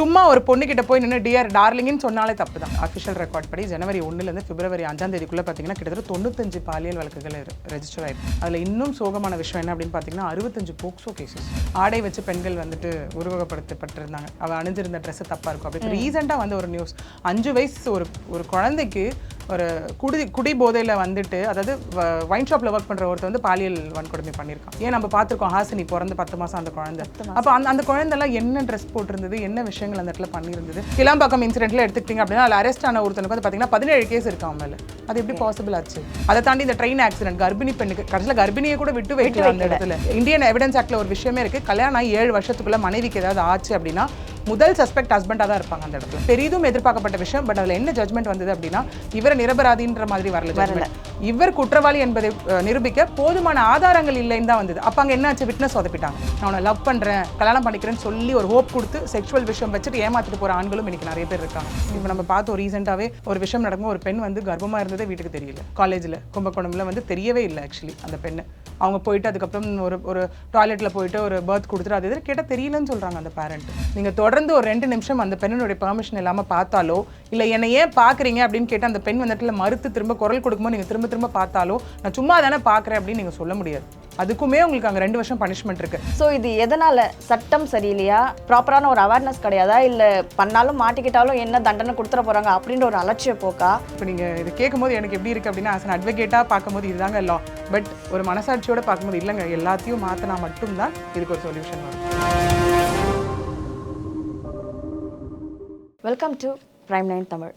சும்மா ஒரு பொண்ணுகிட்ட போய் நின்று டிஆர் டார்லிங்னு சொன்னாலே தப்பு தான் அஃபிஷியல் ரெக்கார்ட் படி ஜனவரி ஒன்றுலேருந்து பிப்ரவரி அஞ்சாம் தேதிக்குள்ளே பார்த்தீங்கன்னா கிட்டத்தட்ட தொண்ணூத்தஞ்சு பாலியல் வழக்குகள் ரெஜிஸ்டர் ஆயிருக்கு. அதில் இன்னும் சோகமான விஷயம் என்ன அப்படின்னு பார்த்தீங்கன்னா அறுபத்தஞ்சு போக்சோ கேசஸ் ஆடை வச்சு பெண்கள் வந்துட்டு உருவகப்படுத்தப்பட்டிருந்தாங்க. அவள் அணிஞ்சிருந்த ட்ரெஸ்ஸு தப்பாக இருக்கும். அப்படி ரீசெண்டாக வந்து ஒரு நியூஸ் அஞ்சு வயசு ஒரு ஒரு குழந்தைக்கு ஒரு குடி குடி போதையில் வந்துட்டு அதாவது வைன் ஷாப்பில் ஒர்க் பண்ணுற ஒருத்தர் வந்து பாலியல் வன்கொடுமை பண்ணியிருக்கான். ஏன் நம்ம பார்த்துருக்கோம் ஹாசினி பிறந்து பத்து மாதம் அந்த குழந்தை. அப்போ அந்த அந்த குழந்தைலாம் என்ன ட்ரெஸ் போட்டிருந்தது என்ன விஷயங்கள் அந்த இடத்துல பண்ணியிருந்தது? கிளாம்பாக்கம் இன்சிடென்ட்ல எடுத்துக்கிட்டிங்க அப்படின்னா அதில் அரெஸ்ட் ஆன ஒருத்தனுக்கு வந்து பார்த்தீங்கன்னா பதினேழு கேஸ் இருக்கு மேலே. அது எப்படி பாசிபிள் ஆச்சு? அதை தாண்டி இந்த ட்ரெயின் ஆக்சிடென்ட் கர்ப்பிணி பெண்ணுக்கு கடைசியில் கர்ப்பிணியை கூட விட்டு வைக்கல அந்த இடத்துல. இந்தியன் எவிடன்ஸ் ஆக்ட்ல ஒரு விஷயமே இருக்கு. கல்யாணம் ஏழு வருஷத்துக்குள்ள மனைவிக்கு ஏதாவது ஆச்சு அப்படின்னா முதல் சஸ்பெக்ட் ஹஸ்பண்டாக தான் இருப்பாங்க அந்த இடத்துல. பெரிதும் எதிர்பார்க்கப்பட்ட விஷயம் பட் அதில் என்ன ஜட்மெண்ட் வந்தது அப்படின்னா இவரை நிரபராதின்ற மாதிரி வரல இவர் குற்றவாளி என்பதை நிரூபிக்க போதுமான ஆதாரங்கள் இல்லைன்னு தான் வந்தது. அப்போ அங்கே என்னாச்சு? விட்னஸ் சொதப்பிட்டாங்க. நான் உன்னை லவ் பண்ணுறேன் கல்யாணம் பண்ணிக்கிறேன்னு சொல்லி ஒரு ஹோப் கொடுத்து செக்ஷுவல் விஷயம் வச்சுட்டு ஏமாத்திட்டு போகிற ஆண்களும் இன்னைக்கு நிறைய பேர் இருக்காங்க. இப்போ நம்ம பார்த்தோம் ரீசெண்டாகவே ஒரு விஷயம் நடக்கும் ஒரு பெண் வந்து கர்ப்பமாக இருந்ததே வீட்டுக்கு தெரியல. காலேஜில் கும்பகோணம்ல வந்து தெரியவே இல்லை ஆக்சுவலி அந்த பெண்ணு. அவங்க போயிட்டு அதுக்கப்புறம் ஒரு ஒரு டாய்லெட்டில் போயிட்டு ஒரு பர்த் கொடுத்துட்டு அது எதிர கேட்டால் தெரியலன்னு சொல்கிறாங்க அந்த பேரண்ட் நீங்கள் தொடர்ந்து ஒரு ரெண்டு நிமிஷம் அந்த பெண்ணினுடைய பெர்மிஷன் இல்லாமல் பார்த்தாலோ இல்லை என்னை ஏன் பார்க்குறீங்க அப்படின்னு கேட்டு அந்த பெண் வந்துட்டுல மறுத்து திரும்ப குரல் கொடுக்கும்போது நீங்கள் திரும்ப திரும்ப பார்த்தாலோ நான் சும்மா தானே பார்க்குறேன் அப்படின்னு நீங்கள் சொல்ல முடியாது. அதுக்குமே உங்களுக்கு அங்கே ரெண்டு வருஷம் பனிஷ்மெண்ட் இருக்குது ஸோ இது எதனால? சட்டம் சரியில்லையா? ப்ராப்பரான ஒரு அவேர்னஸ் கிடையாதா? இல்லை பண்ணாலும் மாட்டிக்கிட்டாலும் என்ன தண்டனை கொடுத்துட போறாங்க அப்படின்ற ஒரு அலட்சிய போக்கா? இப்போ நீங்கள் இது கேட்கும்போது எனக்கு எப்படி இருக்குது அப்படின்னா ஆஸ் அன் அட்வொகேட்டாக பார்க்கும்போது இதுதாங்க லா பட் ஒரு மனசாட்சியோட பார்க்கும்போது இல்லைங்க. எல்லாத்தையும் மாற்றினா மட்டும்தான் இதுக்கு ஒரு சொல்யூஷன் வரும். Welcome to prime nine Tamil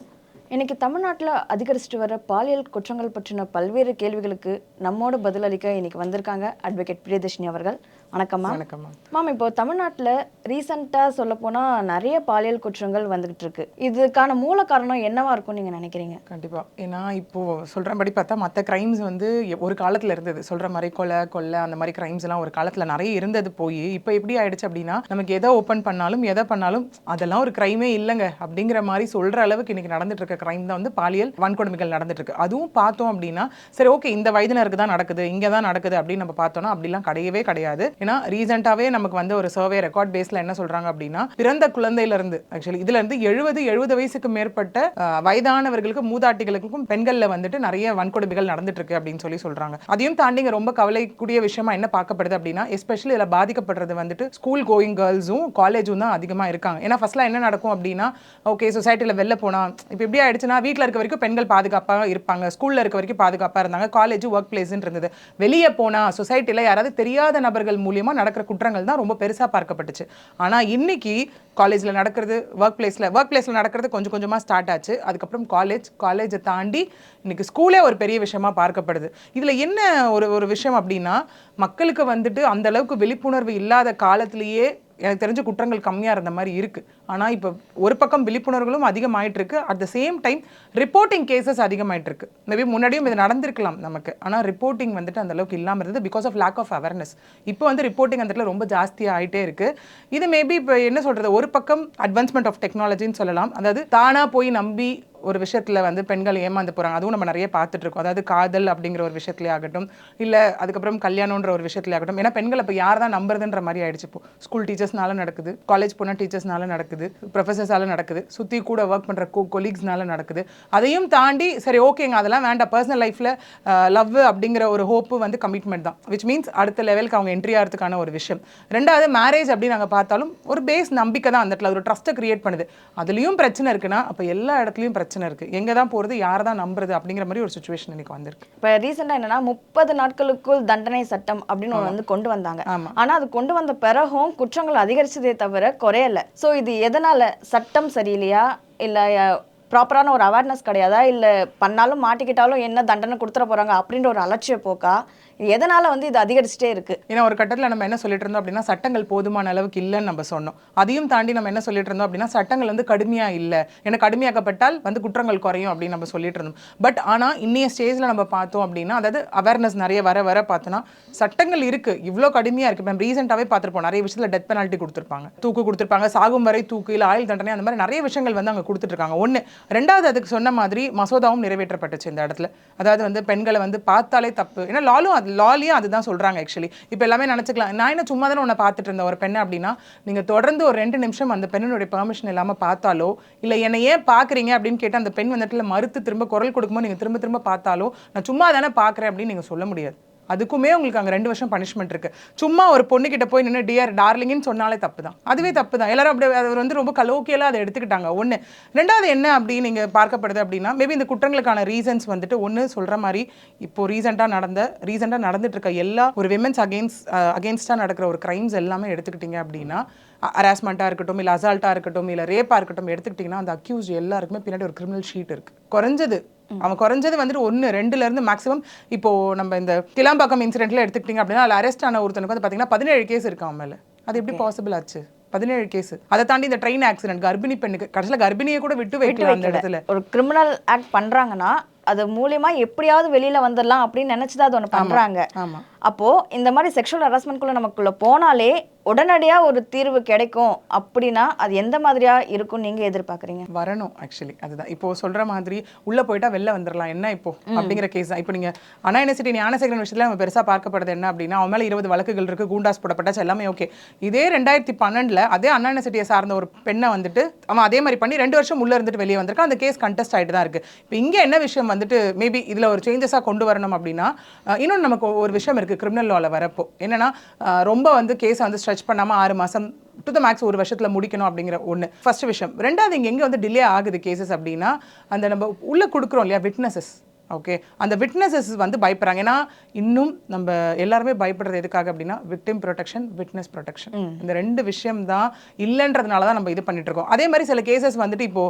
இன்றைக்கி தமிழ்நாட்டில் அதிகரிச்சுட்டு வர பாலியல் குற்றங்கள் பற்றின பல்வேறு கேள்விகளுக்கு நம்மோட பதிலளிக்க இன்றைக்கி வந்திருக்காங்க அட்வொகேட் பிரியதர்ஷினி அவர்கள். வணக்கம்மா. வணக்கம்மா. மேம் இப்போ தமிழ்நாட்டில் ரீசெண்டாக சொல்ல போனால் நிறைய பாலியல் குற்றங்கள் வந்துகிட்டு இருக்கு. இதுக்கான மூல காரணம் என்னவா இருக்கும் நீங்கள் நினைக்கிறீங்க? கண்டிப்பாக ஏன்னா இப்போது சொல்கிறபடி பார்த்தா மற்ற க்ரைம்ஸ் வந்து ஒரு காலத்தில் இருந்தது. சொல்கிற மாதிரி கொலை கொள்ளை அந்த மாதிரி crimes எல்லாம் ஒரு காலத்தில் நிறைய இருந்தது போய் இப்போ எப்படி ஆயிடுச்சு அப்படின்னா நமக்கு எதை ஓப்பன் பண்ணாலும் எதை பண்ணாலும் அதெல்லாம் ஒரு க்ரைமே இல்லைங்க. அப்படிங்கிற மாதிரி சொல்கிற அளவுக்கு இன்னைக்கு நடந்துட்டு இருக்க க்ரைம் தான் வந்து பாலியல் வன்கொடுமைகள் நடந்துட்டு இருக்கு. அதுவும் பார்த்தோம் அப்படின்னா சரி ஓகே இந்த வயதினருக்கு தான் நடக்குது இங்கே தான் நடக்குது அப்படின்னு நம்ம பார்த்தோம்னா அப்படிலாம் கிடையவே கிடையாது. ஏன்னா ரீசெண்டாகவே நமக்கு வந்து ஒரு சர்வே ரெக்கார்ட் பேஸில் என்ன சொல்கிறாங்க அப்படின்னா பிறந்த குழந்தையிலேருந்து ஆக்சுவலி இதுல இருந்து எழுபது எழுபது வயசுக்கு மேற்பட்ட வயதானவர்களுக்கும் மூதாட்டிகளுக்கும் பெண்களில் வந்துட்டு நிறைய வன்கொடுமைகள் நடந்துட்டு இருக்கு அப்படின்னு சொல்லி சொல்கிறாங்க அதையும் தாண்டி ரொம்ப கவலைக்கூடிய விஷயமா என்ன பார்க்கப்படுது அப்படின்னா எஸ்பெஷலி இதில் பாதிக்கப்படுறது வந்துட்டு ஸ்கூல் கோயிங் கேர்ள்ஸும் காலேஜும் தான் அதிகமா இருக்காங்க. ஏன்னா ஃபர்ஸ்ட்லாம் என்ன நடக்கும் அப்படின்னா ஓகே சொசைட்டியில் வெளில போனா இப்போ எப்படி ஆயிடுச்சுன்னா வீட்டில் இருக்க வரைக்கும் பெண்கள் பாதுகாப்பாக இருப்பாங்க. ஸ்கூல்ல இருக்க வரைக்கும் பாதுகாப்பாக இருந்தாங்க. காலேஜ் ஒர்க் பிளேஸ்ன்னு இருந்தது. வெளியே போனா சொசைட்டியில் யாராவது தெரியாத நபர்கள் மூலியமாக நடக்கிற குற்றங்கள் தான் ரொம்ப பெருசாக பார்க்கப்பட்டுச்சு. ஆனால் இன்றைக்கி காலேஜில் நடக்கிறது ஒர்க் பிளேஸில் ஒர்க் பிளேஸில் நடக்கிறது கொஞ்சம் கொஞ்சமாக ஸ்டார்ட் ஆச்சு. அதுக்கப்புறம் காலேஜ் காலேஜை தாண்டி இன்றைக்கி ஸ்கூலே ஒரு பெரிய விஷயமா பார்க்கப்படுது. இதில் என்ன ஒரு ஒரு விஷயம் அப்படின்னா மக்களுக்கு வந்துட்டு அந்த அளவுக்கு விழிப்புணர்வு இல்லாத காலத்திலேயே எனக்கு தெரிஞ்ச குற்றங்கள் கம்மியாக இருந்த மாதிரி இருக்குது ஆனால் இப்போ ஒரு பக்கம் விழிப்புணர்வுகளும் அதிகமாயிட்டிருக்கு. At the same time reporting cases அதிகமாயிட்டிருக்கு. Maybe முன்னாடியும் இது நடந்திருக்கலாம் நமக்கு. ஆனால் ரிப்போர்ட்டிங் வந்துட்டு அந்த அளவுக்கு இல்லாமல் இருந்தது because of lack of awareness இப்போ வந்து ரிப்போர்ட்டிங் அந்த இடத்துல ரொம்ப ஜாஸ்தியாக ஆகிட்டே இருக்குது இது மேபி இப்போ என்ன சொல்கிறது ஒரு பக்கம் அட்வான்ஸ்மெண்ட் ஆஃப் டெக்னாலஜின்னு சொல்லலாம். அதாவது தானாக போய் நம்பி ஒரு விஷயத்தில் வந்து பெண்கள் ஏமாந்து போகிறாங்க அதுவும் நம்ம நிறைய பார்த்துட்டு இருக்கோம் அதாவது காதல் அப்படிங்கிற ஒரு விஷயத்துலயே ஆகட்டும் இல்லை அதுக்கப்புறம் கல்யாணம்ன்ற ஒரு விஷயத்துல ஆகட்டும். ஏன்னா பெண்கள் இப்போ யார் தான் நம்புறதுன்ற மாதிரி ஆயிடுச்சு இப்போ. ஸ்கூல் டீச்சர்ஸ்னால நடக்குது காலேஜ் போன டீச்சர்ஸ்னால நடக்குது ப்ரொஃபஸர்ஸால நடக்குது சுற்றி கூட ஒர்க் பண்ணுற கோ கொலீக்ஸ்னால நடக்குது. அதையும் தாண்டி சரி ஓகேங்க அதெல்லாம் வேண்டாம். பர்சனல் லைஃப்பில் லவ் அப்படிங்கிற ஒரு ஹோப்பு வந்து கமிட்மெண்ட் தான். விச் மீன்ஸ் அடுத்த லெவலுக்கு அவங்க என்ட்ரி ஆகிறதுக்கான ஒரு விஷயம். ரெண்டாவது மேரேஜ் அப்படின்னு நாங்கள் பார்த்தாலும் ஒரு பேஸ் நம்பிக்கை தான் அந்த இடத்துல. ஒரு ட்ரஸ்ட்டை கிரியேட் பண்ணுது. அதுலேயும் பிரச்சனை இருக்குன்னா அப்போ எல்லா இடத்துலையும் பிரச்சனை இருக்கு. எங்க தான் போறது யாரை தான் நம்புறது அப்படிங்கிற மாதிரி ஒரு சுச்சுவேஷன் இன்னைக்கு வந்திருக்கு. இப்போ ரீசெண்டாக என்னன்னா முப்பது நாட்களுக்குள் தண்டனை சட்டம் அப்படின்னு ஒன்று வந்து கொண்டு வந்தாங்க. ஆமா. ஆனா அது கொண்டு வந்த பிறகும் குற்றங்கள் அதிகரிச்சதே தவிர குறையல. சோ இது எதனால? சட்டம் சரியில்லையா? இல்ல ப்ராப்பரான ஒரு அவேர்னஸ் கிடையாதா? இல்ல பண்ணாலும் மாட்டிக்கிட்டாலும் என்ன தண்டனை கொடுத்துட போறாங்க அப்படின்ற ஒரு அலட்சிய போக்கா? எதனால வந்து இது அதிகரிச்சுட்டே இருக்கு? ஏன்னா ஒரு கட்டத்தில் நம்ம என்ன சொல்லிட்டு இருந்தோம் அப்படின்னா சட்டங்கள் போதுமான அளவுக்கு இல்லைன்னு நம்ம சொன்னோம். அதையும் தாண்டி நம்ம என்ன சொல்லிட்டு இருந்தோம் அப்படின்னா சட்டங்கள் வந்து கடுமையா இல்லை. ஏன்னா கடுமையாக்கப்பட்டால் வந்து குற்றங்கள் குறையும் அப்படின்னு நம்ம சொல்லிட்டு இருந்தோம் பட் ஆனால் இன்னைய ஸ்டேஜில் நம்ம பார்த்தோம் அப்படின்னா அதாவது அவேர்னஸ் நிறைய வர வர பார்த்தோன்னா சட்டங்கள் இருக்கு. இவ்வளோ கடுமையா இருக்கு. நம்ம ரீசெண்டாகவே பார்த்துருப்போம் நிறைய விஷயத்தில் டெத் பெனால்ட்டி கொடுத்துருப்பாங்க. தூக்கு கொடுத்துருப்பாங்க. சாகும் வரை தூக்கு இல்லை ஆயுள் தண்டனை அந்த மாதிரி நிறைய விஷயங்கள் வந்து அங்க கொடுத்துட்டு இருக்காங்க ரெண்டாவது அதுக்கு சொன்ன மாதிரி மசோதாவும் நிறைவேற்றப்பட்டுச்சு இந்த இடத்துல. அதாவது வந்து பெண்களை வந்து பார்த்தாலே தப்பு. ஏன்னா லாலும் அது லாலியும் அதுதான் சொல்றாங்க ஆக்சுவலி இப்போ எல்லாமே நினச்சிக்கலாம். நான் என்ன சும்மா தானே உன்னை பார்த்துட்டு இருந்தேன் ஒரு பெண்ணை அப்படின்னா நீங்கள் தொடர்ந்து ஒரு ரெண்டு நிமிஷம் அந்த பெண்ணினுடைய பெர்மிஷன் இல்லாமல் பார்த்தாலோ இல்லை என்னை ஏன் பார்க்குறீங்க அப்படின்னு கேட்டு அந்த பெண் வந்துட்டு மறுத்து திரும்ப குரல் கொடுக்கும்போது நீங்கள் திரும்ப திரும்ப பார்த்தாலோ நான் சும்மா தானே பார்க்குறேன் அப்படின்னு நீங்கள் சொல்ல முடியாது. அதுக்குமே உங்களுக்கு அங்கே ரெண்டு வருஷம் பனிஷ்மெண்ட் இருக்கு. சும்மா ஒரு பொண்ணுக்கிட்ட போய் நின்று டியர் டார்லிங்னு சொன்னாலே தப்பு தான் அதுவே தப்பு தான் எல்லாரும் அப்படி அது வந்து ரொம்ப கலோக்கியலாக அதை எடுத்துக்கிட்டாங்க. ஒன்று ரெண்டாவது என்ன அப்படி நீங்கள் பார்க்கப்படுது அப்படின்னா மேபி இந்த குற்றங்களுக்கான ரீசன்ஸ் வந்துட்டு ஒன்று சொல்கிற மாதிரி இப்போ ரீசெண்டாக நடந்த ரீசெண்டாக நடந்துட்டு இருக்க எல்லா ஒரு விமென்ஸ் அகெயின்ஸ்ட் அகேன்ஸ்டாக நடக்கிற ஒரு கிரைம்ஸ் எல்லாமே எடுத்துக்கிட்டீங்க அப்படின்னா ஹராஸ்மெண்ட்டாக இருக்கட்டும் இல்லை அசால்ட்டாக இருக்கட்டும் இல்லை ரேப்பாக இருக்கட்டும் எடுத்துக்கிட்டிங்கன்னா அந்த அக்யூஸ் எல்லாருக்குமே பின்னாடி ஒரு கிரிமினல் ஷீட் இருக்குது குறைஞ்சது அவன் குறைஞ்சது வந்துட்டு ஒன்று ரெண்டுல இருந்து மேக்ஸிமம் இப்போ நம்ம இந்த கிளாம்பாக்கம் இன்சிடென்ட்ல எடுத்துக்கிட்டிங்க அப்படின்னா அதில் அரெஸ்ட் ஆன ஒருத்தனுக்கு வந்து பார்த்தீங்கன்னா பதினேழு கேஸ் இருக்கு அவன் மேலே. அது எப்படி பாசிபிள் ஆச்சு? பதினேழு கேஸ் அதை தாண்டி இந்த ட்ரெயின் ஆக்சிடென்ட் கர்ப்பிணி பெண்ணுக்கு கடைசியில் கர்ப்பிணியை கூட விட்டு வைக்கலாம் அந்த இடத்துல. ஒரு கிரிமினல் ஆக்ட் பண்றாங்கன்னா அது மூலியமா எப்படியாவது வெளியில வந்துடலாம் அப்படின்னு நினைச்சுதான் அது ஒண்ணு பண்றாங்க. அப்போ இந்த மாதிரி செக்ஷுவல் ஹராஸ்மெண்ட்குள்ள நமக்குள்ள போனாலே உடனடியா ஒரு தீர்வு கிடைக்கும் அப்படின்னா அது எந்த மாதிரியா இருக்கும் நீங்க எதிர்பார்க்கறீங்க? வரணும் ஆக்சுவலி அதுதான். இப்போ சொல்ற மாதிரி உள்ள போயிட்டா வெளில வந்துடலாம் என்ன இப்போ? அப்படிங்கிற கேஸ் தான். இப்போ நீங்க அண்ணா யூனிவர்சிட்டி ஞானசேகரன் விஷயத்துல நம்ம பெருசா பார்க்கப்படுறது என்ன அப்படின்னா அவன் மேல இருபது வழக்குகள் இருக்கு கூண்டாஸ் போடப்பட்டாச்சு எல்லாமே ஓகே இதே ரெண்டாயிரத்தி பன்னெண்டுல அதே அண்ணா யூனிவர்சிட்டியை சார்ந்த ஒரு பெண்ணை வந்துட்டு அவன் அதே மாதிரி பண்ணி ரெண்டு வருஷம் உள்ள இருந்துட்டு வெளியே வந்திருக்கான். அந்த கேஸ் கண்டெஸ்ட் ஆயிட்டு தான் இருக்கு. இப்போ இங்க என்ன விஷயம் வந்துட்டு மேபி இதுல ஒரு சேஞ்சஸா கொண்டு வரணும் அப்படின்னா அஹ், இன்னொன்னு நமக்கு ஒரு விஷயம் இருக்கு கிரிமினல் லால வரப்போ. என்னன்னா ரொம்ப வந்து கேஸை வந்து டச் பண்ணாமல் ஆறு மாசம் டு த மேக்ஸ் ஒரு வருஷத்துல முடிக்கணும் அப்படிங்கிற ஒன்று ஃபர்ஸ்ட் விஷயம். ரெண்டாவது இங்கே எங்க வந்து டிலே ஆகுது கேசஸ் அப்படின்னா அந்த நம்ம உள்ள கொடுக்குறோம் இல்லையா விட்னஸஸ் ஓகே அந்த விட்னஸஸ் வந்து பயப்படுறாங்க. ஏன்னா இன்னும் நம்ம எல்லாருமே பயப்படுறது எதுக்காக அப்படின்னா விக்டிம் ப்ரொடெக்ஷன் விட்னஸ் ப்ரொடெக்ஷன் இந்த ரெண்டு விஷயம் தான் இல்லைன்றதுனால தான் நம்ம இது பண்ணிட்டு இருக்கோம். அதே மாதிரி சில கேசஸ் வந்துட்டு இப்போ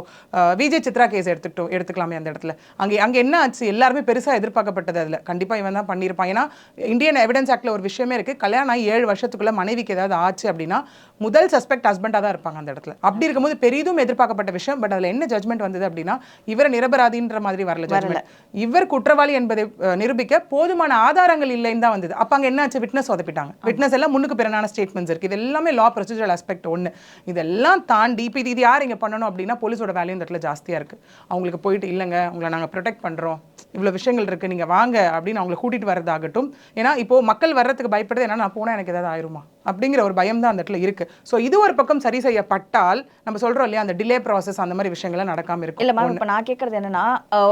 விஜய் சித்ரா கேஸ் எடுத்துக்கிட்டோம் எடுத்துக்கலாமே அந்த இடத்துல. அங்கே அங்கே என்ன ஆச்சு? எல்லாருமே பெருசாக எதிர்பார்க்கப்பட்டது அதில். கண்டிப்பாக இவன் தான் பண்ணியிருப்பான். ஏன்னா இந்தியன் எவிடன்ஸ் ஆக்டில் ஒரு விஷயமே இருக்குது கல்யாணம் ஆகி ஏழு வருஷத்துக்குள்ள மனைவிக்கு ஏதாவது ஆச்சு அப்படின்னா முதல் சஸ்பெக்ட் ஹஸ்பண்டாக தான் இருப்பாங்க அந்த இடத்துல. அப்படி இருக்கும்போது பெரிதும் எதிர்பார்க்கப்பட்ட விஷயம். பட் அதில் என்ன ஜட்மெண்ட் வந்தது அப்படின்னா இவரை நிரபராதின்ற மாதிரி வரல ஜட்மெண்ட் இவர் குற்றவாளி என்பதை நிரூபிக்க போதுமான ஆதாரங்கள் இல்லைன்னு தான் வந்தது. அப்ப அங்க என்ன ஆச்சு விட்னஸ் சொதப்பிட்டாங்க விட்னஸ் எல்லாம் முன்னுக்கு பிறனான ஸ்டேட்மெண்ட்ஸ் இருக்கு. இது எல்லாமே லா ப்ரொசீஜரல் ஆஸ்பெக்ட் ஒன்று இதெல்லாம் தாண்டி இப்போ இது யார் இங்க பண்ணணும் அப்படின்னா போலீஸோட வேல்யூ இந்த இடத்துல ஜாஸ்தியா இருக்கு. அவங்களுக்கு போயிட்டு இல்லைங்க உங்களை நாங்க ப்ரொடெக்ட் பண்றோம். இவ்வளவு விஷயங்கள் இருக்கு நீங்க வாங்க அப்படின்னு அவங்களை கூட்டிட்டு வர்றதாகட்டும். ஏன்னா இப்போ மக்கள் வர்றதுக்கு பயப்படுது ஏன்னா நான் போனா எனக்கு ஏதாவது ஆயிருமா? அப்படிங்கிற ஒரு பயம் தான் அந்த இடத்துல இருக்கு. ஸோ இது ஒரு பக்கம் சரி செய்யப்பட்டால் நம்ம சொல்றோம் இல்லையா அந்த டிலே ப்ராசஸ் அந்த மாதிரி விஷயங்கள்லாம் நடக்காம இருக்கும் இல்ல மேம் இப்ப நான் கேக்குறது என்னன்னா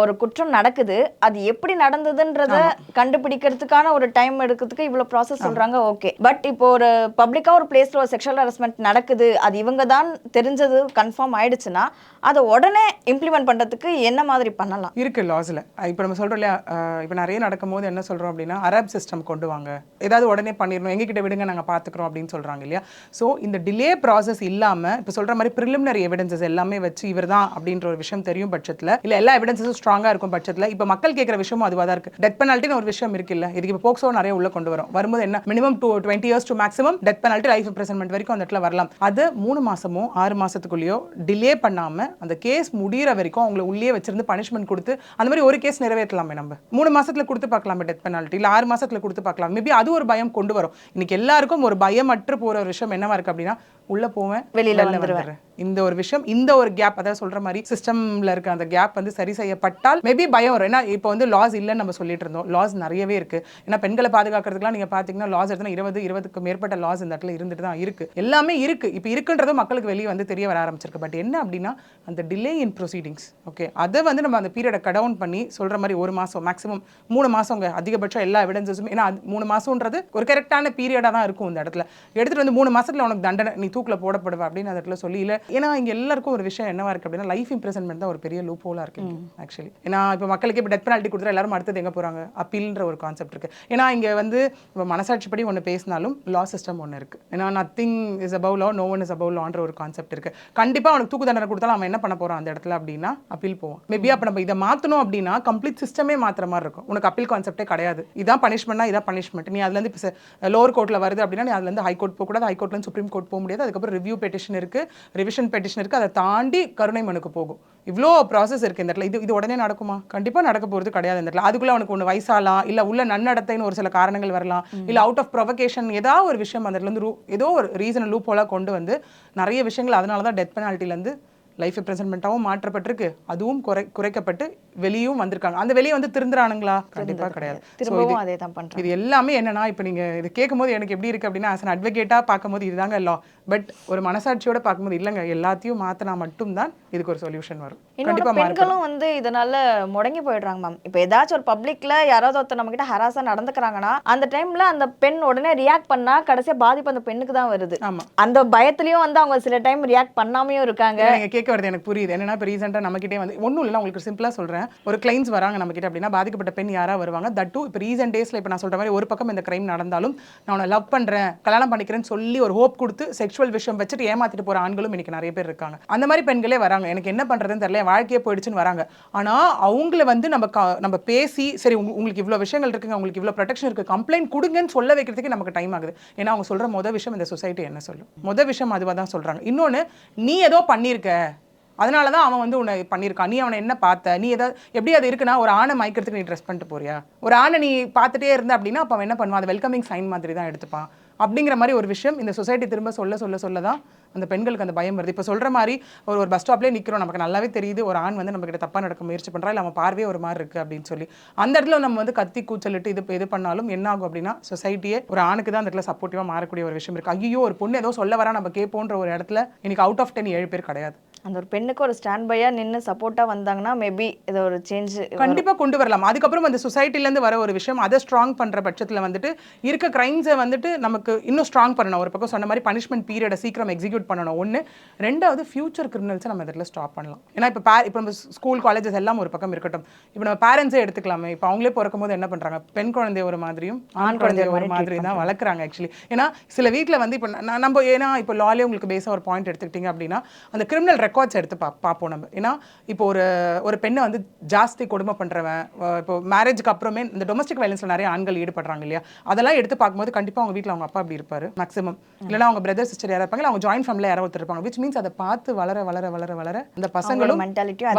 ஒரு குற்றம் நடக்குது. அது எப்படி நடந்ததுன்றத கண்டுபிடிக்கிறதுக்கான ஒரு டைம் எடுக்கிறதுக்கு இவ்வளவு ப்ராசஸ் சொல்றாங்க ஓகே பட் இப்போ ஒரு பப்ளிக்கா ஒரு பிளேஸ்ல ஒரு செக்ஷுவல் ஹராஸ்மெண்ட் நடக்குது அது இவங்க தான் தெரிஞ்சது கன்ஃபார்ம் ஆயிடுச்சுன்னா அதை உடனே இம்ப்ளிமெண்ட் பண்றதுக்கு என்ன மாதிரி பண்ணலாம்? இருக்கு லாஸ்ல இப்போ நம்ம சொல்றோம் இல்லையா இப்போ நிறைய நடக்கும்போது என்ன சொல்றோம் அப்படின்னா அரப் சிஸ்டம் கொண்டு வாங்க. ஏதாவது உடனே பண்ணிடணும் எங்ககிட்ட விடுங்க நாங்க பாத்துக்கிறோம் அப்படின்னு சொல்றாங்க இல்லையா? ஸோ இந்த டிலே ப்ராசஸ் இல்லாம இப்போ சொல்ற மாதிரி ப்ரிலிமினரி எவிடன்சஸ் எல்லாமே வச்சு இவர் தான் அப்படின்ற ஒரு விஷயம் தெரியும் பட்சத்துல இல்ல எல்லா எவிடன்சஸும் ஸ்ட்ராங்கா இருக்கும் பட்சத்துல இப்போ மக்கள் கேட்குற விஷயமும் அதுவாக தான் இருக்கு டெத் பெனால்ட்டின்னு ஒரு விஷயம் இருக்கு இல்ல இதுக்கு இப்போ போக்சோ நிறைய உள்ள கொண்டு வரும். வரும்போது என்ன? Minimum two twenty years to maximum death penalty life imprisonment வரைக்கும் அந்த இடத்துல வரலாம். அது மூணு மாசமோ ஆறு மாசத்துக்குள்ளேயோ டிலே பண்ணாம அந்த கேஸ் முடியிற வரைக்கும் அவங்களை உள்ளே வச்சிருந்து பனிஷ்மெண்ட் கொடுத்து அந்த மாதிரி ஒரு கேஸ் நிறைவேற்றலாமே நம்ம. மூணு மாசத்துல கொடுத்து பார்க்கலாமே டெத் பெனால்ட்டி இல்ல ஆறு மாசத்துல கொடுத்து பார்க்கலாம். மேபி அது ஒரு பயம் கொண்டு வரும். இன்னைக்கு எல்லாருக்கும் ஒரு பயமற்று போற ஒரு விஷயம் என்னவா இருக்கு அப்படின்னா உள்ள போவேன் வெளியில வெளில வந்துடுறேன். இந்த ஒரு விஷயம் இந்த ஒரு கேப் அதாவது சொல்ற மாதிரி சிஸ்டம்ல இருக்க அந்த கேப் வந்து சரி செய்யப்பட்டால் மேபி பயம் வரும். ஏன்னா இப்போ வந்து லாஸ் இல்லைன்னு நம்ம சொல்லிட்டு இருந்தோம். லாஸ் நிறையவே இருக்கு. ஏன்னா பெண்களை பாதுகாக்கிறதுக்குலாம் நீங்க பாத்தீங்கன்னா லாஸ் எடுத்தா இருபது இருபதுக்கு மேற்பட்ட லாஸ் இந்த இடத்துல இருந்துட்டு தான் இருக்கு. எல்லாமே இருக்கு. இப்போ இருக்குன்றதும் மக்களுக்கு வெளியே வந்து தெரிய வர ஆரம்பிச்சிருக்கு. பட் என்ன அப்படின்னா அந்த டிலே இன் ப்ரொசீடிங்ஸ் ஓகே அதை வந்து நம்ம அந்த பீரியடை கடவுன் பண்ணி சொல்ற மாதிரி ஒரு மாசம் மேக்ஸிமம் மூணு மாசங்க அதிகபட்சம் எல்லா எவிடன்சஸும் ஏன்னா மூணு மாசம்ன்றது ஒரு கரெக்டான பீரியடா தான் இருக்கும் இந்த இடத்துல. எடுத்துட்டு வந்து மூணு மாசத்துல உனக்கு தண்டனை நீ தூக்குல போடப்படுவ அப்படின்னு அந்த இடத்துல சொல்லி இல்ல. ஏன்னா இங்க எல்லாருக்கும் ஒரு விஷயம் என்னவா இருக்கு அப்படின்னா லைஃப் இம்ப்ரெசன்மெண்ட் தான் ஒரு பெரிய லூப் ஹோலா இருக்கு ஆக்சுவலி ஏன்னா இப்போ மக்களுக்கு டெத் பெனால்ட்டி கொடுத்தா எல்லாரும் அடுத்தது எங்கே போகிறாங்க அப்பீல்ன்ற ஒரு கான்செப்ட் இருக்குது ஏன்னா இங்கே வந்து இப்போ மனசாட்சிப்படி ஒன்று பேசினாலும் லா சிஸ்டம் ஒன்று இருக்குது ஏன்னா nothing is above law no one is above லான்ற ஒரு கான்செப்ட் இருக்குது கண்டிப்பாக அவனுக்கு தூக்கு தண்டனை கொடுத்தாலும் அவன் என்ன பண்ண போகிறான் அந்த இடத்துல அப்படின்னா அப்பீல் போவான். மேபி அப்போ நம்ம இதை மாற்றணும் அப்படின்னா கம்ப்ளீட் சிஸ்டமே மாற்றுற மாதிரி இருக்கும். உனக்கு அப்பீல் கான்செப்டே கிடையாது. இதான் பனிஷ்மெண்ட்னா இதான் பனிஷ்மெண்ட் நீ அதுலேருந்து இப்போ லோவர் கோர்ட்டில் வருது அப்படின்னா நீ அதுலேருந்து ஹை கோர்ட் போக கூடாது ஹை கோர்ட்ல சுப்ரீம் கோர்ட் போக முடியாது. அதுக்கப்புறம் ரிவ்யூ பெட்டிஷன் இருக்குது ரிவிஷன் பெட்டிஷன் இருக்குது அதை தாண்டி கருணை மனுக்கு போகும். இவ்வளோ ப்ராசஸ் இருக்கு இந்த இடத்துல. இது இது உடனே நடக்குமா? கண்டிப்பா நடக்க போறது கிடையாது இந்த இடத்துல. அதுக்குள்ள அவனுக்கு ஒன்று வயசாலாம் இல்ல உள்ள நன்னடத்தைன்னு ஒரு சில காரணங்கள் வரலாம் இல்ல அவுட் ஆஃப் ப்ரொவகேஷன் ஏதாவது ஒரு விஷயம் அந்த இடத்துல இருந்து ரூ- ஏதோ ஒரு ரீசன் லூப் போல கொண்டு வந்து நிறைய விஷயங்கள் அதனால தான் டெத் பெனால்ட்டிலேருந்து லைஃப் ப்ரெசன்மெண்ட்டாகவும் மாற்றப்பட்டிருக்கு. அதுவும் குறை குறைக்கப்பட்டு வெளியும் வந்திருக்காங்க. அந்த வெளியே வந்து திருந்துறானுங்களா? கண்டிப்பா கிடையாது. திரும்பவும் அதே தான் பண்றாங்க. இது எல்லாமே என்னன்னா இப்போ நீங்க இது கேட்கும்போது எனக்கு எப்படி இருக்கு அப்படின்னா ஆஸ் அன் அட்வொகேட்டாக பார்க்கும்போது இதுதாங்க லா பட் ஒரு மனசாட்சியோட பார்க்கும்போது இல்லைங்க. எல்லாத்தையும் மாத்தினா மட்டும்தான் இதுக்கு ஒரு சொல்யூஷன் வரும். இன்னொரு கண்டிப்பா மாறும் பெண்களும் வந்து இதனால முடங்கி போயிடுறாங்க மேம் இப்போ ஏதாச்சும் ஒரு பப்ளிக்ல யாராவது ஒருத்தர் நம்ம கிட்ட ஹராஸா நடந்துக்கிறாங்கன்னா அந்த டைம்ல அந்த பெண் உடனே ரியாக்ட் பண்ணா கடைசியா பாதிப்பு அந்த பெண்ணுக்கு தான் வருது. ஆமா. அந்த பயத்துலயும் வந்து அவங்க சில டைம் ரியாக்ட் பண்ணாமையும் இருக்காங்க. கேட்க வருது எனக்கு புரியுது. என்னன்னா இப்போ ரீசெண்டாக நம்மகிட்டே வந்து ஒன்றும் இல்லை உங்களுக்கு சிம்பிளாக சொல்கிறேன் ஒரு கிளைண்ட்ஸ் வராங்க நம்மகிட்ட அப்படின்னா பாதிக்கப்பட்ட பெண் யாராக வருவாங்க? தட் டூ இப்போ ரீசெண்ட் டேஸில் இப்போ நான் சொல்கிற மாதிரி ஒரு பக்கம் இந்த கிரைம் நடந்தாலும் நான் உன்னை லவ் பண்ணுறேன் கல்யாணம் பண்ணிக்கிறேன்னு சொல்லி ஒரு ஹோப் கொடுத்து செக்ஷுவல் விஷயம் வச்சுட்டு ஏமாத்திட்டு போகிற ஆண்களும் இன்னைக்கு நிறைய பேர் இருக்காங்க. அந்த மாதிரி பெண்களே வராங்க. எனக்கு என்ன பண்ணுறதுன்னு தெரியல வாழ்க்கையே போயிடுச்சுன்னு வராங்க. ஆனால் அவங்கள வந்து நம்ம க- நம்ம பேசி சரி உங்களுக்கு இவ்வளோ விஷயங்கள் இருக்குங்க உங்களுக்கு இவ்வளோ ப்ரொடெக்ஷன் இருக்கு கம்ப்ளைண்ட் கொடுங்கன்னு சொல்ல வைக்கிறதுக்கு நமக்கு டைம் ஆகுது. ஏன்னா அவங்க சொல்கிற மொதல் விஷயம் இந்த சொசைட்டி என்ன சொல்லும்? மொதல் விஷயம் அதுவாக தான் சொல்கிறாங்க இன்னொன்று நீ ஏதோ பண்ணியிருக்க அதனால தான் அவன் வந்து உன்னை பண்ணியிருக்கான். நீ அவனை என்ன பார்த்த? நீ எதாவது எப்படி அது இருக்குன்னா ஒரு ஆணை மயக்கிறதுக்கு நீ ட்ரெஸ் பண்ணிட்டு போறியா? ஒரு ஆணை நீ பார்த்துட்டே இருந்த அப்படின்னா அப்போ அவன் என்ன பண்ணுவான்? அது வெல்கமிங் சைன் மாதிரி தான் எடுத்துப்பான். அப்படிங்கிற மாதிரி ஒரு விஷயம் இந்த சொசைட்டி திரும்ப சொல்ல சொல்ல சொல்ல தான் அந்த பெண்களுக்கு அந்த பயம் வருது. இப்போ சொல்கிற மாதிரி ஒரு ஒரு பஸ் ஸ்டாப்லேயே நிற்கிறோம் நமக்கு நல்லாவே தெரியுது. ஒரு ஆண் வந்து நம்ம கிட்ட தப்பாக நடக்க முயற்சி பண்ணுறா இல்லை அவன் பார்வையே ஒரு மாதிரி இருக்கு அப்படின்னு சொல்லி. அந்த இடத்துல நம்ம வந்து கத்தி கூச்சலிட்டு இது இது பண்ணாலும் என்ன ஆகும் அப்படின்னா சொசைட்டியே ஒரு ஆணுக்கு தான் அந்த இடத்துல சப்போர்ட்டிவாக மாறக்கூடிய ஒரு விஷயம் இருக்குது ஐயோ ஒரு பொண்ணு ஏதோ சொல்ல வரா நம்ம கேட்போன்ற ஒரு இடத்துல இன்னைக்கு அவுட் ஆஃப் டென் ஏழு பேர் கிடையாது. அந்த ஒரு பெண்ணுக்கு ஒரு ஸ்டாண்ட் பையா நின்னு சப்போர்ட்டா வந்தாங்கன்னா மேபி இது ஒரு சேஞ்ச் கண்டிப்பா கொண்டு வரலாம். அதுக்கப்புறம் அந்த இருந்து வர ஒரு விஷயம் அதை ஸ்ட்ராங் பண்ற பட்சத்துல வந்துட்டு இருக்க கிரைம்ஸை வந்துட்டு நமக்கு இன்னும் ஸ்ட்ராங் பண்ணணும். ஒரு பக்கம் சொன்ன மாதிரி பனிஷ்மெண்ட் பீரியடை சீக்கிரம் எக்ஸிக்யூட் பண்ணணும். ஒன்று ரெண்டாவது ஃபியூச்சர் கிரிமினல்ஸை நம்ம இதில் ஸ்டாப் பண்ணலாம். ஏன்னா இப்போ பே இப்போ நம்ம ஸ்கூல் காலேஜஸ் எல்லாம் ஒரு பக்கம் இருக்கட்டும். இப்போ நம்ம பேரண்ட்ஸே எடுத்துக்கலாமே. இப்போ அவங்களே பிறக்கும் போது என்ன பண்றாங்க? பெண் குழந்தைய ஒரு மாதிரியும் ஆண் குழந்தைய ஒரு மாதிரி தான் வளர்க்குறாங்க ஆக்சுவலி ஏன்னா சில வீட்டில் வந்து இப்போ நம்ம ஏன்னா இப்போ லாலே உங்களுக்கு பேஸாக ஒரு பாயிண்ட் எடுத்துக்கிட்டீங்க அப்படின்னா அந்த கிரிமினல் ரெக்கார்ட்ஸ் எடுத்து பா பார்ப்போம் நம்ம. ஏன்னா இப்போ ஒரு ஒரு பெண்ணை வந்து ஜாஸ்தி கொடுமை பண்ணுறவன் இப்போ மேரேஜ்க்கு அப்புறமே இந்த டொமஸ்டிக் வயலன்ஸில் நிறைய ஆண்கள் ஈடுபடுறாங்க இல்லையா? அதெல்லாம் எடுத்து பார்க்கும்போது கண்டிப்பாக அவங்க வீட்டில் அவங்க அப்பா அப்படி இருப்பாரு மேக்ஸிமம் இல்லைன்னா அவங்க பிரதர் சிஸ்டர் யாராவது இருப்பாங்க அவங்க ஜாயின்ட் ஃபேமிலியில் யாராவது ஒருத்தர் இருப்பாங்க விச் மீன்ஸ் அதை பார்த்து வளர வளர வளர வளர அந்த பசங்களும்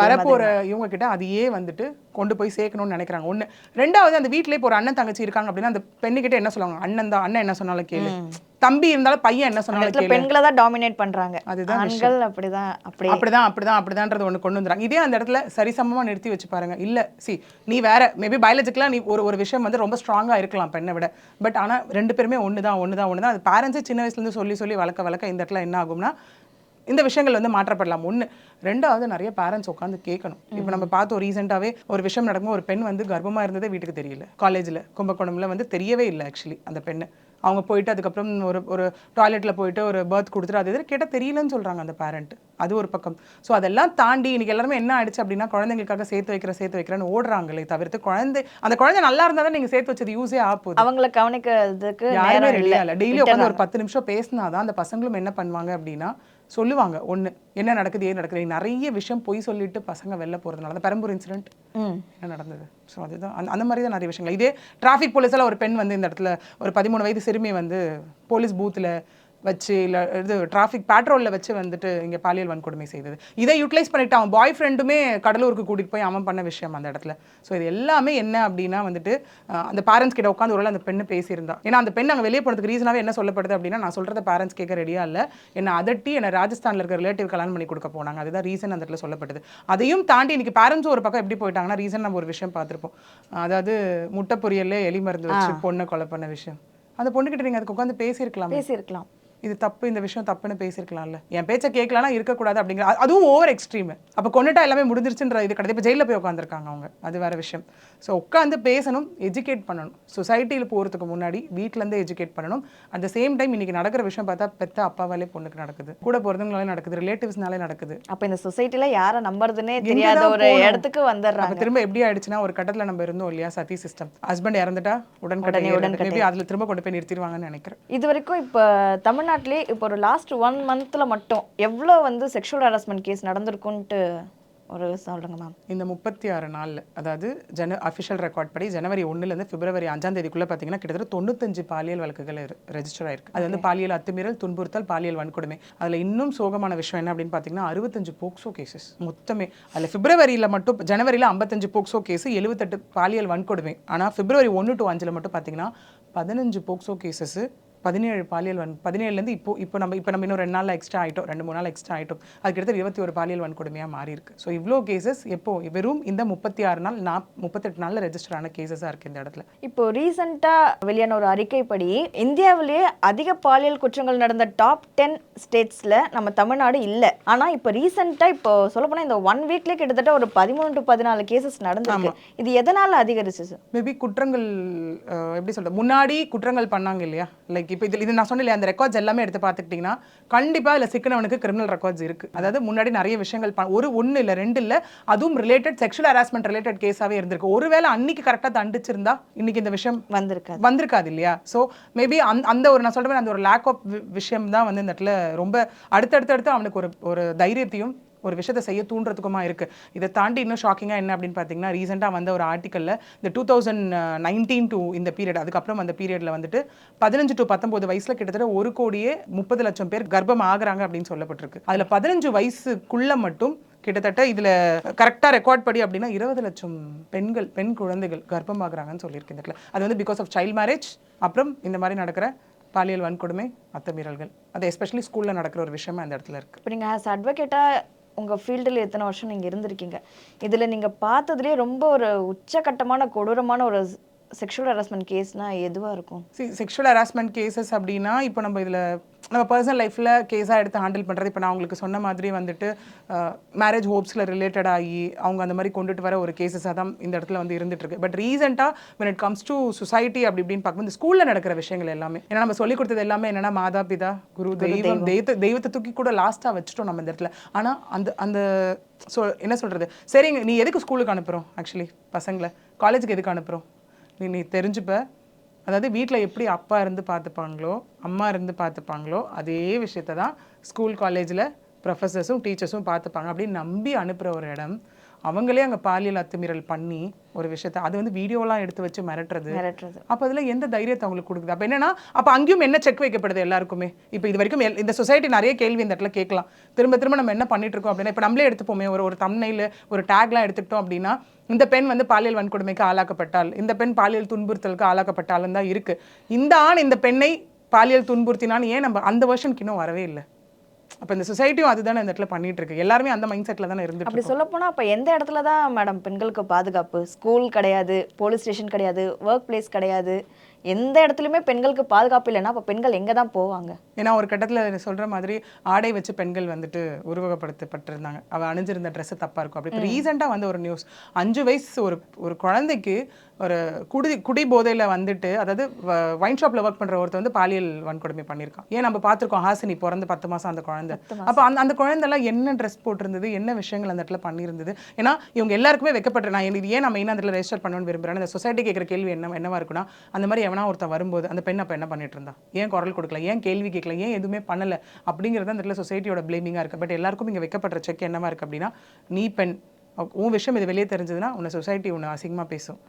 வரப்போற இவங்க கிட்ட அதையே வந்துட்டு கொண்டு போய் சேர்க்கணும்னு நினைக்கிறாங்க. ஒண்ணு ரெண்டாவது அந்த வீட்லயே இப்போ ஒரு அண்ணன் தங்கச்சி இருக்காங்க அப்படின்னா அந்த பெண்ணுகிட்ட என்ன சொல்லுவாங்க? அண்ணன் தான் அண்ணன் என்ன சொன்னாலும் கேளு. தம்பி இருந்தாலும் பையன் என்ன சொன்னாலும் பெண்களை தான் டாமினேட் பண்றாங்க. அதுதான் ஆண்கள் அப்படிதான் அப்படி அப்படிதான் அப்படிதான் அப்படிதான்றது ஒண்ணு கொண்டு வந்துறாங்க இதே அந்த இடத்துல சரிசமமா நிறுத்தி வச்சு பாருங்க. இல்ல சி நீ வேற மேபி பயாலஜிக்கலா நீ ஒரு ஒரு விஷயம் வந்து ரொம்ப ஸ்ட்ராங்கா இருக்கலாம் பெண்ணை விட. பட் ஆனா ரெண்டு பேருமே ஒண்ணுதான் ஒண்ணுதான் ஒண்ணுதான். அது பேரண்ட்ஸே சின்ன வயசுல இருந்து சொல்லி சொல்லி வளர்க்க வளர்க்க இந்த இடத்துல என்ன ஆகும்னா இந்த விஷயங்கள் வந்து மாற்றப்படலாம். ஒன்று ரெண்டாவது நிறைய பேரண்ட்ஸ் உட்காந்து கேட்கணும். இப்போ நம்ம பார்த்தோம் ரீசெண்டாகவே ஒரு விஷயம் நடக்கும் ஒரு பெண் வந்து கர்ப்பமாக இருந்ததே வீட்டுக்கு தெரியல. காலேஜில் கும்பகோணம்ல வந்து தெரியவே இல்லை ஆக்சுவலி அந்த பெண்ணு. அவங்க போயிட்டு அதுக்கப்புறம் ஒரு ஒரு டாய்லெட்டில் போயிட்டு ஒரு பர்த் கொடுத்துட்டு அது எதிர கேட்டால் தெரியலன்னு சொல்கிறாங்க அந்த பேரண்ட் அது ஒரு பக்கம். ஸோ அதெல்லாம் தாண்டி இன்னைக்கு எல்லாருமே என்ன ஆயிடுச்சு அப்படின்னா குழந்தைங்களுக்காக சேர்த்து வைக்கிற சேர்த்து வைக்கிறேன்னு ஓடுறாங்களே தவிர்த்து குழந்தை அந்த குழந்தை நல்லா இருந்தால் தான் நீங்கள் சேர்த்து வச்சது யூஸே ஆகுது அவங்கள கவனிக்கிறதுக்கு யாருமே நேரம் ரெடியா இல்ல. இல்லை டெய்லி உட்காந்து ஒரு பத்து நிமிஷம் பேசினாதான் அந்த பசங்களும் என்ன பண்ணுவாங்க அப்படின்னா சொல்லுவாங்க ஒண்ணு என்ன நடக்குது ஏன் நடக்குது? நிறைய விஷயம் பொய் சொல்லிட்டு பசங்க வெளில போறதுனால அந்த பெரம்பூர் இன்சிடென்ட் என்ன நடந்தது? ஸோ அதுதான் அந்த அந்த மாதிரி தான் நிறைய விஷயங்கள். இதே டிராஃபிக் போலீஸில் ஒரு பெண் வந்து இந்த இடத்துல ஒரு பதிமூணு வயது சிறுமி வந்து போலீஸ் பூத்தில் வச்சு இல்லை இது டிராஃபிக் பேட்ரோலில் வச்சு வந்துட்டு இங்கே பாலியல் வன்கொடுமை செய்தது. இதை யூட்டிலைஸ் பண்ணிட்டு அவன் பாய் ஃப்ரெண்டுமே கடலூருக்கு கூட்டிகிட்டு போய் அவன் பண்ண விஷயம் அந்த இடத்துல. ஸோ இது எல்லாமே என்ன அப்படின்னா வந்துட்டு அந்த பேரண்ட்ஸ் கிட்ட உட்காந்து ஒரு அந்த பெண்ணு பேசியிருந்தா. ஏன்னா அந்த பெண் அங்கே வெளியே போகிறதுக்கு ரீசனாகவே என்ன சொல்லப்படுது அப்படின்னா நான் சொல்கிறத பேரண்ட்ஸ் கேட்க ரெடியாக இல்லை. என்னை அதட்டி என்னை ராஜஸ்தானில் இருக்க ரிலேட்டிவ் கல்யாணம் பண்ணி கொடுக்க போனாங்க. அதுதான் ரீசன் அந்த இடத்துல சொல்லப்பட்டது அதையும் தாண்டி இன்னைக்கு பேரண்ட்ஸும் ஒரு பக்கம் எப்படி போயிட்டாங்கன்னா ரீசன் நம்ம ஒரு விஷயம் பார்த்துருப்போம். அதாவது முட்டை பொரியல்ல எலி மருந்து வச்சு பொண்ணை கொலை பண்ண விஷயம். அந்த பொண்ணுகிட்ட நீங்கள் அதுக்கு உட்காந்து பேசியிருக்கலாம்? பேசியிருக்கலாம். இது தப்பு இந்த விஷயம் தப்புன்னு பேசியிருக்கலாம்ல. என் பேச்சை கேட்கலனா இருக்கக்கூடாது அப்படிங்கிற அது- அதுவும் ஓவர் எக்ஸ்ட்ரீம். அப்போ கொண்டுட்டா எல்லாமே முடிஞ்சிருச்சுன்ற இது கிடையாது. இப்போ ஜெயிலில் போய் உட்காந்துருக்காங்க அவங்க. அது வேற விஷயம். ஸோ உட்காந்து பேசணும் எஜுகேட் பண்ணணும். சொசைட்டியில் போகிறதுக்கு முன்னாடி வீட்டிலேருந்து எஜுகேட் பண்ணணும். அட் த சேம் டைம் இன்னைக்கு நடக்கிற விஷயம் பார்த்தா பெத்த அப்பாவாலே பொண்ணுக்கு நடக்குது. கூட போகிறதுனாலே நடக்குது. ரிலேட்டிவ்ஸ்னாலே நடக்குது. அப்ப இந்த சொசைட்டில யாரை நம்புறதுன்னே தெரியாத ஒரு? இடத்துக்கு வந்துடுறாங்க. திரும்ப எப்படி ஆயிடுச்சுன்னா ஒரு கட்டத்துல நம்ம இருந்தோம் இல்லையா சதி சிஸ்டம் ஹஸ்பண்ட் இறந்துட்டா உடனே. மேபி அதுல திரும்ப கொண்டு போய் நிறுத்திடுவாங்கன்னு நினைக்கிறேன். இது வரைக்கும் இப்போ தமிழ்நாட்டிலே இப்போ ஒரு லாஸ்ட் ஒன் மந்த்ல மட்டும் எவ்வளோ வந்து செக்ஷுவல் ஹராஸ்மெண்ட் கேஸ் நடந்திருக்குன்ட்டு ஒரு சொல்லுங்க மேம் இந்த முப்பத்தி ஆறு நாளில் அதாவது ஜன அஃபிஷியல் ரெக்கார்ட் படி ஜனவரி ஒன்றுலேருந்து பிப்ரவரி அஞ்சாம் தேதிக்குள்ளே பார்த்தீங்கன்னா கிட்டத்தட்ட தொண்ணூத்தஞ்சு பாலியல் வழக்குகள் ரெஜிஸ்டர் ஆயிருக்கு. அது வந்து பாலியல் அத்துமீறல் துன்புறுத்தல் பாலியல் வன்கொடுமை. அதில் இன்னும் சோகமான விஷயம் என்ன அப்படின்னு பார்த்தீங்கன்னா அறுபத்தஞ்சு போக்சோ கேசஸ் மொத்தமே. அதில் பிப்ரவரியில் மட்டும் ஜனவரியில் ஐம்பத்தஞ்சு போக்சோ கேஸ் எழுபத்தெட்டு பாலியல் வன்கொடுமை. ஆனால் பிப்ரவரி ஒன்று டு அஞ்சில் மட்டும் பார்த்தீங்கன்னா பதினஞ்சு போக்சோ கேசஸ் பதினேழு பாலியல் வன் பதினேழுலேருந்து இப்போ இப்போ நம்ம இப்போ நம்ம இன்னும் ரெண்டு நாள் எக்ஸ்ட்ரா ஆயிட்டோம் ரெண்டு மூணு நாள் எக்ஸ்ட்ரா ஆயிட்டோம். அதுக்கடுத்து இருபத்தி ஒரு பாலியல் வன்கொடுமையாக மாறி இருக்கு ஸோ இவ்வளோ கேசஸ் எப்போ வெறும் இந்த முப்பத்தி ஆறு நாள் நான் முப்பத்தெட்டு நாளில் ரெஜிஸ்டர் ஆன கேசஸாக இருக்குது இந்த இடத்துல. இப்போ ரீசெண்டாக வெளியான ஒரு அறிக்கைப்படி இந்தியாவிலேயே அதிக பாலியல் குற்றங்கள் நடந்த டாப் டென் ஸ்டேட்ஸில் நம்ம தமிழ்நாடு இல்லை. ஆனால் இப்போ ரீசெண்டாக இப்போ சொல்லப்போனால் இந்த ஒன் வீக்லேயே கிட்டத்தட்ட ஒரு பதிமூணு டு பதினாலு கேசஸ் நடந்திருக்கு. இது எதனால் அதிகரிச்சு மேபி குற்றங்கள் எப்படி சொல்றது? முன்னாடி குற்றங்கள் பண்ணாங்க இல்லையா? லைக் இப்போ இது இது நான் சொன்னேன் இல்லையா அந்த ரெக்கார்ட்ஸ் எல்லாமே எடுத்து பார்த்துக்கிட்டிங்கன்னா கண்டிப்பாக இதில் சிக்கனவனுக்கு கிரிமினல் ரெக்கார்ட்ஸ் இருக்குது அதாவது முன்னாடி நிறைய விஷயங்கள் ஒரு ஒன்று இல்லை ரெண்டு இல்லை அதுவும் ரிலேட்டட் செக்ஷுவல் ஹராஸ்மெண்ட் ரிலேட்டட் கேஸாகவே இருந்திருக்கு. ஒருவேளை அன்னைக்கு கரெக்டாக தண்டிச்சிருந்தா இன்னைக்கு இந்த விஷயம் வந்திருக்காது. வந்திருக்காது இல்லையா? ஸோ மேபி அந் அந்த ஒரு நான் சொல்கிறேன் அந்த ஒரு லேக் ஆஃப் விஷயம் தான் வந்து இந்த இடத்துல ரொம்ப அடுத்தடுத்து அடுத்து அவனுக்கு ஒரு ஒரு தைரியத்தையும் ஒரு விஷயத்தை செய்ய தூண்டுறதுக்குமா இருக்குது இதை தாண்டி இன்னும் ஷாக்கிங்காக என்ன அப்படின்னு பார்த்தீங்கன்னா ரீசெண்டாக வந்த ஒரு ஆர்டிக்கலில் இந்த டூ தௌசண்ட் நைன்டீன் டு இந்த பீரியட் அதுக்கப்புறம் அந்த பீரியடில் வந்துட்டு பதினஞ்சு டு பத்தொம்போது வயசில் கிட்டத்தட்ட ஒரு கோடியே முப்பது லட்சம் பேர் கர்ப்பம் ஆகிறாங்க அப்படின்னு சொல்லப்பட்டிருக்கு. அதில் பதினஞ்சு வயசுக்குள்ள மட்டும் கிட்டத்தட்ட இதில் கரெக்டாக ரெக்கார்ட் படி அப்படின்னா இருபது லட்சம் பெண்கள் பெண் குழந்தைகள் கர்ப்பமாகறாங்கன்னு சொல்லியிருக்கு இந்த இடத்துல. அது வந்து பிகாஸ் ஆஃப் சைல்டு மேரேஜ் அப்புறம் இந்த மாதிரி நடக்கிற பாலியல் வன்கொடுமை அத்துமீறல்கள். அது எஸ்பெஷலி ஸ்கூலில் நடக்கிற ஒரு விஷயமா அந்த இடத்துல இருக்குது இப்போ நீங்கள் ஆஸ் அட்வொகேட்டாக உங்கள் ஃபீல்டில் எத்தனை வருஷம் நீங்கள் இருந்திருக்கீங்க? இதில் நீங்கள் பார்த்ததுலேயே ரொம்ப ஒரு உச்சகட்டமான கொடூரமான ஒரு செக்ஷுவல் ஹராஸ்மெண்ட் கேஸ்னால் எதுவாக இருக்கும்? சி செக்ஷுவல் ஹராஸ்மெண்ட் கேசஸ் அப்படின்னா இப்போ நம்ம இதில் நம்ம பர்சனல் லைஃப்பில் கேஸாக எடுத்து ஹேண்டில் பண்ணுறது இப்போ நான் உங்களுக்கு சொன்ன மாதிரி வந்துட்டு மேரேஜ் ஹோப்ஸில் ரிலேட்டட் ஆகி அவங்க அந்த மாதிரி கொண்டுட்டு வர ஒரு கேசஸாக தான் இந்த இடத்துல வந்து இருந்துட்டு இருக்கு. பட் ரீசெண்டாக when it comes to society அப்படி இப்படின்னு பார்க்கும்போது இந்த ஸ்கூலில் நடக்கிற விஷயங்கள் எல்லாமே ஏன்னா நம்ம சொல்லி கொடுத்தது எல்லாமே என்னன்னா மாதா பிதா குரு தெய்வம் தெய்வத்தை தெய்வத்தை தூக்கி கூட லாஸ்ட்டாக வச்சுட்டோம் நம்ம இந்த இடத்துல. ஆனால் அந்த அந்த ஸோ என்ன சொல்கிறது சரிங்க நீ எதுக்கு ஸ்கூலுக்கு அனுப்புகிறோம் ஆக்சுவலி பசங்களை? காலேஜுக்கு எதுக்கு அனுப்புகிறோம் நீ நீ தெரிஞ்சுப்ப. அதாவது வீட்டில் எப்படி அப்பா இருந்து பார்த்துப்பாங்களோ அம்மா இருந்து பார்த்துப்பாங்களோ அதே விஷயத்தை தான் ஸ்கூல் காலேஜில் ப்ரொஃபஸர்ஸும் டீச்சர்ஸும் பார்த்துப்பாங்க. அப்படின்னு நம்பி அனுப்புகிற ஒரு இடம். அவங்களே அங்கே பாலியல் அத்துமீறல் பண்ணி ஒரு விஷயத்த அது வந்து வீடியோலாம் எடுத்து வச்சு மிரட்டுறது. மிரட்டுறது. அப்போ அதில் எந்த தைரியத்தை அவங்களுக்கு கொடுக்குது? அப்போ என்னன்னா அப்போ அங்கேயும் என்ன செக் வைக்கப்படுது எல்லாருக்குமே? இப்போ இது வரைக்கும் இந்த சொசைட்டி நிறைய கேள்வி இந்த இடத்துல கேட்கலாம். திரும்ப திரும்ப நம்ம என்ன பண்ணிட்டு இருக்கோம் அப்படின்னா இப்போ நம்மளே எடுத்துப்போமே ஒரு ஒரு தம்னையில் ஒரு டேக்லாம் எடுத்துக்கிட்டோம் அப்படின்னா இந்த பெண் வந்து பாலியல் வன்கொடுமைக்கு ஆளாக்கப்பட்டால் இந்த பெண் பாலியல் துன்புறுத்தலுக்கு ஆளாக்கப்பட்டாலும் தான் இருக்கு. இந்த ஆண் இந்த பெண்ணை பாலியல் துன்புறுத்தினான்னு ஏன் நம்ம அந்த வருஷனுக்கு இன்னும் வரவே இல்லை? அப்போ இந்த சொசைட்டியும் அதுதானே இந்த இடத்துல பண்ணிட்டு இருக்கு. எல்லாருமே அந்த மைண்ட் செட்டில் தானே இருந்துட்டு அப்படி சொல்ல போனால் அப்போ எந்த இடத்துல தான் மேடம் பெண்களுக்கு பாதுகாப்பு? ஸ்கூல் கிடையாது போலீஸ் ஸ்டேஷன் கிடையாது ஒர்க் பிளேஸ் கிடையாது. எந்த இடத்துலையுமே பெண்களுக்கு பாதுகாப்பு இல்லைன்னா அப்போ பெண்கள் எங்கே தான் போவாங்க? ஏன்னா ஒரு கட்டத்தில் சொல்ற மாதிரி ஆடை வச்சு பெண்கள் வந்துட்டு உருவகப்படுத்தப்பட்டிருந்தாங்க. அவ அணிஞ்சிருந்த ட்ரெஸ் தப்பா இருக்கும். அப்படி இப்போ ரீசெண்டாக வந்து ஒரு நியூஸ் அஞ்சு வயசு ஒரு ஒரு குழந்தைக்கு ஒரு குடி குடி போதையில வந்துட்டு அதாவது வைன் ஷாப்ல ஒர்க் பண்ற ஒருத்தர் வந்து பாலியல் வன்கொடுமை பண்ணியிருக்கான். ஏன் நம்ம பார்த்திருக்கோம் ஹாசினி பிறந்து பத்து மாசம் அந்த குழந்தை. அப்போ அந்த அந்த குழந்தைலாம் என்ன ட்ரெஸ் போட்டிருந்தது என்ன விஷயங்கள் அந்த இடத்துல பண்ணியிருந்தது? ஏன்னா இவங்க எல்லாருக்குமே வைக்கப்பட்ட நான் இது ஏன் நம்ம இன்னும் அந்த இடத்துல ரெஜிஸ்டர் பண்ணணும்னு விரும்புறேன் இந்த சொசைட்டி கேட்குற கேள்வி என்ன என்னவா இருக்குன்னா அந்த மாதிரி எவனா ஒருத்தன் வரும்போது அந்த பெண் அப்போ என்ன பண்ணிட்டு இருந்தா ஏன் குரல் கொடுக்கல? ஏன் கேள்வி கேட்கல? ஏன் எதுவுமே பண்ணலை? அப்படிங்கிறது அந்த இடத்துல சொசைட்டியோட பிளேமிங்காக இருக்குது பட் எல்லாருக்கும் இங்கே வைக்கப்படுற செக் என்னவா இருக்குது அப்படின்னா நீ பெண் உன் விஷயம் இது வெளியே தெரிஞ்சதுன்னா உன்னை சொசைட்டி உன்னை அசிங்கமாக பேசும்.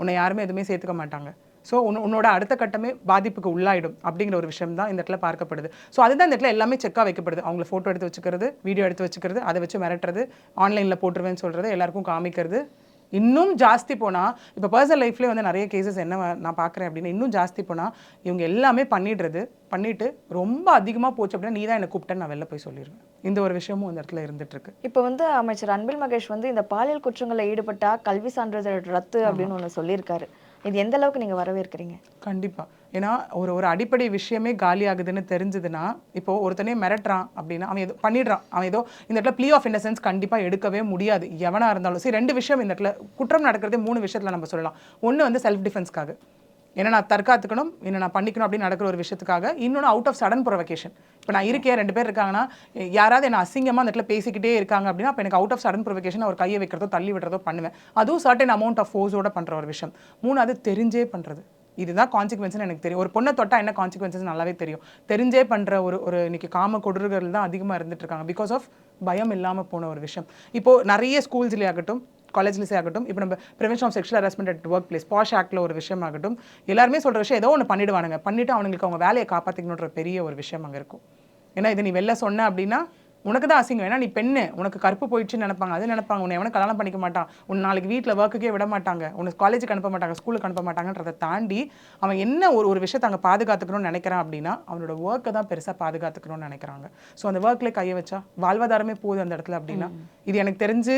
உன்னை யாருமே எதுவுமே சேர்த்துக்க மாட்டாங்க. ஸோ உன் உன்னோட அடுத்த கட்டமே பாதிப்புக்கு உள்ளாயிடும் அப்படிங்கிற ஒரு விஷயம் தான் இந்த இடத்துல பார்க்கப்படுது. ஸோ அதுதான் இந்த இடத்துல எல்லாமே செக்காக வைக்கப்படுது. அவங்கள ஃபோட்டோ எடுத்து வச்சுக்கிறது வீடியோ எடுத்து வச்சுக்கிறது அதை வச்சு மிரட்டுறது ஆன்லைனில் போட்டுருவேன்னு சொல்கிறது எல்லாருக்கும் காமிக்கிறது. இன்னும் ஜாஸ்தி போனால் இப்போ பர்சனல் லைஃப்லேயே வந்து நிறைய கேசஸ் என்ன நான் பார்க்குறேன் அப்படின்னு இன்னும் ஜாஸ்தி போனால் இவங்க எல்லாமே பண்ணிடுறது பண்ணிட்டு ரொம்ப அதிகமாக போச்சு அப்படின்னா நீ தான் என்னை கூப்பிட்டேன்னு நான் வெளில போய் சொல்லிடுவேன். இந்த ஒரு விஷயமும் இந்த இடத்துல இருந்துட்டு இருக்கு இப்போ வந்து அமைச்சர் அன்பில் மகேஷ் வந்து இந்த பாலியல் குற்றங்களில் ஈடுபட்டா கல்வி சான்றிதழ் ரத்து அப்படின்னு ஒன்று சொல்லியிருக்காரு. இது எந்த அளவுக்கு நீங்கள் வரவேற்கிறீங்க? கண்டிப்பா. ஏன்னா ஒரு ஒரு அடிப்படை விஷயமே காலி ஆகுதுன்னு தெரிஞ்சதுன்னா இப்போ ஒருத்தனே மிரட்டுறான் அப்படின்னா அவன் ஏதோ பண்ணிடுறான். அவன் ஏதோ இந்த இடத்துல ப்ளீ ஆஃப் இன்னசென்ஸ் கண்டிப்பாக எடுக்கவே முடியாது. எவனாக இருந்தாலும் சரி ரெண்டு விஷயம் இந்த இடத்துல குற்றம் நடக்கிறதே மூணு விஷயத்தில் நம்ம சொல்லலாம். ஒன்று வந்து செல்ஃப் டிஃபென்ஸ்க்காக என்ன நான் தற்காத்துக்கணும் என்ன நான் பண்ணிக்கணும் அப்படின்னு நடக்கிற ஒரு விஷயத்துக்காக இன்னொன்று அவுட் ஆஃப் சடன் ப்ரொவகேஷன் இப்போ நான் இருக்கேன் ரெண்டு பேர் இருக்காங்கன்னா யாராவது என்ன அசிங்கமாக அந்த இடத்துல பேசிக்கிட்டே இருக்காங்க அப்படின்னா அப்போ எனக்கு அவுட் ஆஃப் சடன் ப்ரொவகேஷன் ஒரு கையை வைக்கிறதோ தள்ளி விடுறதோ பண்ணுவேன். அதுவும் சர்டன் அமௌண்ட் ஆஃப் ஃபோர்ஸோட பண்ணுற ஒரு விஷயம். மூணாவது தெரிஞ்சே பண்ணுறது இதுதான் கான்சிக்வன்ஸ்னு எனக்கு தெரியும். ஒரு பொண்ணை தொட்டால் என்ன கான்சிக்வன்சஸ் நல்லாவே தெரியும். தெரிஞ்சே பண்ணுற ஒரு ஒரு இன்னைக்கு காம கொடுர்கள் தான் அதிகமாக இருந்துட்டு இருக்காங்க. பிகாஸ் ஆஃப் பயம் இல்லாமல் போன ஒரு விஷயம். இப்போது நிறைய ஸ்கூல்ஸ்லேயே ஆகட்டும் காலேஜ்லேயே ஆகட்டும். இப்போ நம்ம prevention of sexual harassment at work place POSH ஆக்டில் ஒரு விஷயம் ஆகட்டும். எல்லாருமே சொல்ற விஷயம் ஏதோ ஒன்று பண்ணிடுவானுங்க. பண்ணிட்டு அவங்களுக்கு அவங்க வேலையை காப்பாற்றிக்கணுன்ற பெரிய ஒரு விஷயம் அங்கே இருக்கும். ஏன்னா இது நீ வெளில சொன்ன அப்படின்னா உனக்கு தான் அசிங்கம். ஏன்னா நீ பெண்ணு. உனக்கு கருப்பு போயிடுச்சுன்னு நினைப்பாங்க. அது நினைப்பாங்க. உன்னை எவனும் கல்யாணம் பண்ணிக்க மாட்டான். உன் நாளைக்கு வீட்டில் ஒர்க்குக்கே விட மாட்டாங்க. உனக்கு காலேஜுக்கு அனுப்ப மாட்டாங்க. ஸ்கூலுக்கு அனுப்ப மாட்டாங்கன்றதை தாண்டி அவன் என்ன ஒரு ஒரு விஷயத்தை அங்கே பாதுகாத்துக்கணும்னு நினைக்கிறான் அப்படின்னா அவனோட ஒர்க்கை தான் பெருசாக பாதுகாத்துக்கணும்னு நினைக்கிறாங்க. ஸோ அந்த ஒர்க்கில் கையை வச்சா வாழ்வாதாரமே போகுது அந்த இடத்துல அப்படின்னா. இது எனக்கு தெரிஞ்சு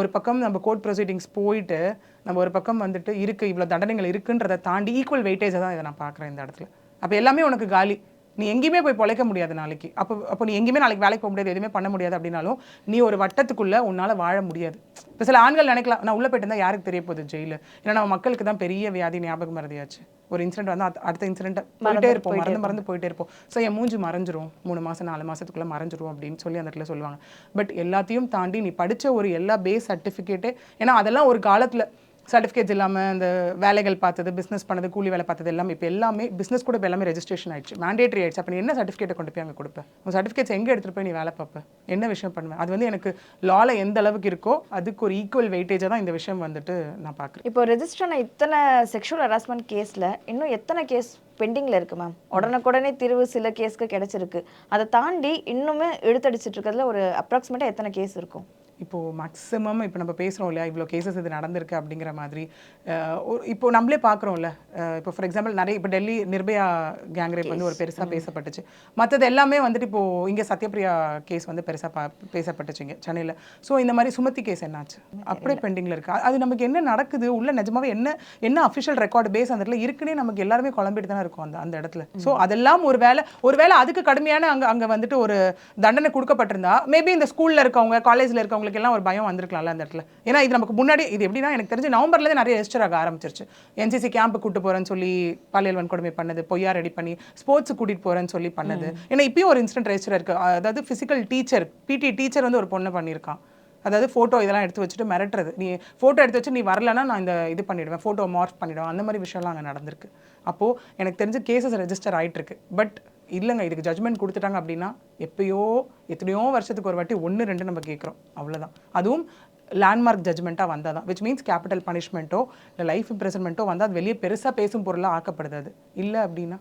ஒரு பக்கம் நம்ம கோர்ட் ப்ரொசீடிங்ஸ் போயிட்டு நம்ம ஒரு பக்கம் வந்துட்டு இருக்கு இவ்வளோ தண்டனைகள் இருக்குன்றதை தாண்டி ஈக்குவல் வெயிட்டேஜை தான் இதை நான் பார்க்குறேன் இந்த இடத்துல. அப்போ எல்லாமே உனக்கு காலி. நீ எங்கேயுமே போய் பொழைக்க முடியாது நாளைக்கு. அப்போ அப்போ நீ எங்கேயுமே நாளைக்கு வேலைக்கு போக முடியாது எதுவுமே பண்ண முடியாது அப்படின்னாலும் நீ ஒரு வட்டத்துக்குள்ள உன்னால வாழ முடியாது. இப்போ சில ஆண்கள் நினைக்கலாம் நான் உள்ள போயிட்டு யாருக்கு தெரிய போகுது? ஜெயிலு. ஏன்னா நம்ம மக்களுக்கு தான் பெரிய வியாதி ஞாபகம் மறதியாச்சு ஒரு இன்சிடென்ட் வந்து அடுத்த- இன்சிடென்ட் போயிட்டே இருப்போம் மறந்து மறந்து போயிட்டே இருப்போம். ஸோ என் மூஞ்சி மறைஞ்சிரும். மூணு மாசம் நாலு மாசத்துக்குள்ள மறைஞ்சிரும் அப்படின்னு சொல்லி அந்த இடத்துல சொல்லுவாங்க. பட் எல்லாத்தையும் தாண்டி நீ படிச்ச ஒரு எல்லா பேஸ் சர்டிஃபிகேட்டு ஏன்னா அதெல்லாம் ஒரு காலத்துல சர்டிஃபிகேட்ஸ் இல்லாமல் இந்த வேலைகள் பார்த்தது பிஸ்னஸ் பண்ணது கூலி வேலை பார்த்தது எல்லாமே இப்போ எல்லாமே பிஸ்னஸ் கூட இப்போ எல்லாமே ரெஜிஸ்ட்ரேஷன் ஆயிடுச்சு. மேண்டேட்டரி ஆயிடுச்சு. அப்போ நீ என்ன சர்டிஃபிகேட்டை கொண்டு போய் அங்கே கொடுப்பேன் உன் சர்டிஃபிகேட்ஸ் எங்கே எடுத்துகிட்டு போய் நீ வேலை பார்ப்பேன் என்ன விஷயம் பண்ணுவேன் அது வந்து எனக்கு லால எந்த அளவுக்கு இருக்கோ அதுக்கு ஒரு ஈக்குவல் வெயிட்டேஜாக தான் இந்த விஷயம் வந்துட்டு நான் பார்க்குறேன். இப்போ ரெஜிஸ்டரான இத்தனை செக்ஷுவல் ஹராஸ்மெண்ட் கேஸில் இன்னும் எத்தனை கேஸ் பெண்டிங்கில் இருக்குது மேம் உடனுக்குடனே தீர்வு சில கேஸ்க்கு கிடைச்சிருக்கு. அதை தாண்டி இன்னுமே எடுத்தடிச்சிட்டு இருக்கிறதுல ஒரு அப்ராக்சிமேட்டாக எத்தனை கேஸ் இருக்கும்? இப்போது மேக்ஸிமம் இப்போ நம்ம பேசுகிறோம் இல்லையா? இவ்வளோ கேசஸ் இது நடந்திருக்கு அப்படிங்கிற மாதிரி. ஒரு இப்போ நம்மளே பார்க்குறோம்ல. இப்போ ஃபார் எக்ஸாம்பிள் நிறைய இப்போ டெல்லி நிர்பயா கேங் ரேப் வந்து ஒரு பெருசாக பேசப்பட்டுச்சு. மற்றது எல்லாமே வந்துட்டு இப்போ இங்கே சத்யபிரியா கேஸ் வந்து பெருசாக பா பேசப்பட்டுச்சுங்க சென்னையில். ஸோ இந்த மாதிரி சுமதி கேஸ் என்னாச்சு? அப்படியே பெண்டிங்கில் இருக்கு. அ- அது நமக்கு என்ன நடக்குது? உள்ள நிஜமாவே என்ன என்ன அஃபிஷியல் ரெக்கார்டு பேஸ் அந்த இடத்துல இருக்குன்னே நமக்கு எல்லாருமே குழம்பிட்டு தானே இருக்கும் அந்த அந்த இடத்துல. ஸோ அதெல்லாம் ஒரு வேலை ஒரு வேளை அதுக்கு கடுமையான அங்கே அங்கே வந்துட்டு ஒரு தண்டனை கொடுக்கப்பட்டிருந்தா மேபி இந்த ஸ்கூலில் இருக்கவங்க காலேஜில் இருக்கவங்களுக்கு எல்லாம் ஒரு பயம் வந்திருக்கலாம்ல அந்த இடத்துல. ஏன்னா இது நமக்கு முன்னாடி இது எப்படின்னா எனக்கு தெரிஞ்சு நவம்பர்லேருந்து நிறைய ரெஜிஸ்டர் ஆக ஆரம்பிச்சிருச்சு. என்சிசி கேம்ப் கூட்டு போகிறேன்னு சொல்லி பாலியல் வன்கொடுமை பண்ணது பொய்யா ரெடி பண்ணி ஸ்போர்ட்ஸ் கூட்டிட்டு போகிறேன்னு சொல்லி பண்ணது. ஏன்னா இப்பயும் ஒரு இன்சிடென்ட் ரெஜிஸ்டர் இருக்கு. அதாவது ஃபிசிக்கல் டீச்சர் பிடி டீச்சர் வந்து ஒரு பொண்ணு பண்ணியிருக்கான். அதாவது ஃபோட்டோ இதெல்லாம் எடுத்து வச்சுட்டு மிரட்டுறது. நீ ஃபோட்டோ எடுத்து வச்சு நீ வரலன்னா நான் இந்த இது பண்ணிடுவேன் ஃபோட்டோ மார்க் பண்ணிடுவேன். அந்த மாதிரி விஷயம்லாம் அங்கே நடந்திருக்கு. அப்போது எனக்கு தெரிஞ்சு கேசஸ் ரெஜிஸ்டர் ஆயிட்டு இருக்கு பட் இல்லைங்க இதுக்கு ஜட்மெண்ட் கொடுத்துட்டாங்க அப்படின்னா எப்பயோ எத்தனையோ வருஷத்துக்கு ஒரு வாட்டி ஒன்று ரெண்டு நம்ம கேட்குறோம். அவ்வளவுதான். அதுவும் லேண்ட்மார்க் ஜட்மெண்ட்டாக வந்தால் தான் விச் மீன்ஸ் கேபிட்டல் பனிஷ்மெண்ட்டோ இல்லை லைஃப் இம்ப்ரெசன்மெண்ட்டோ வந்தால் அது வெளியே பெருசாக பேசும் பொருளாக ஆக்கப்படுது அது. இல்லை அப்படின்னா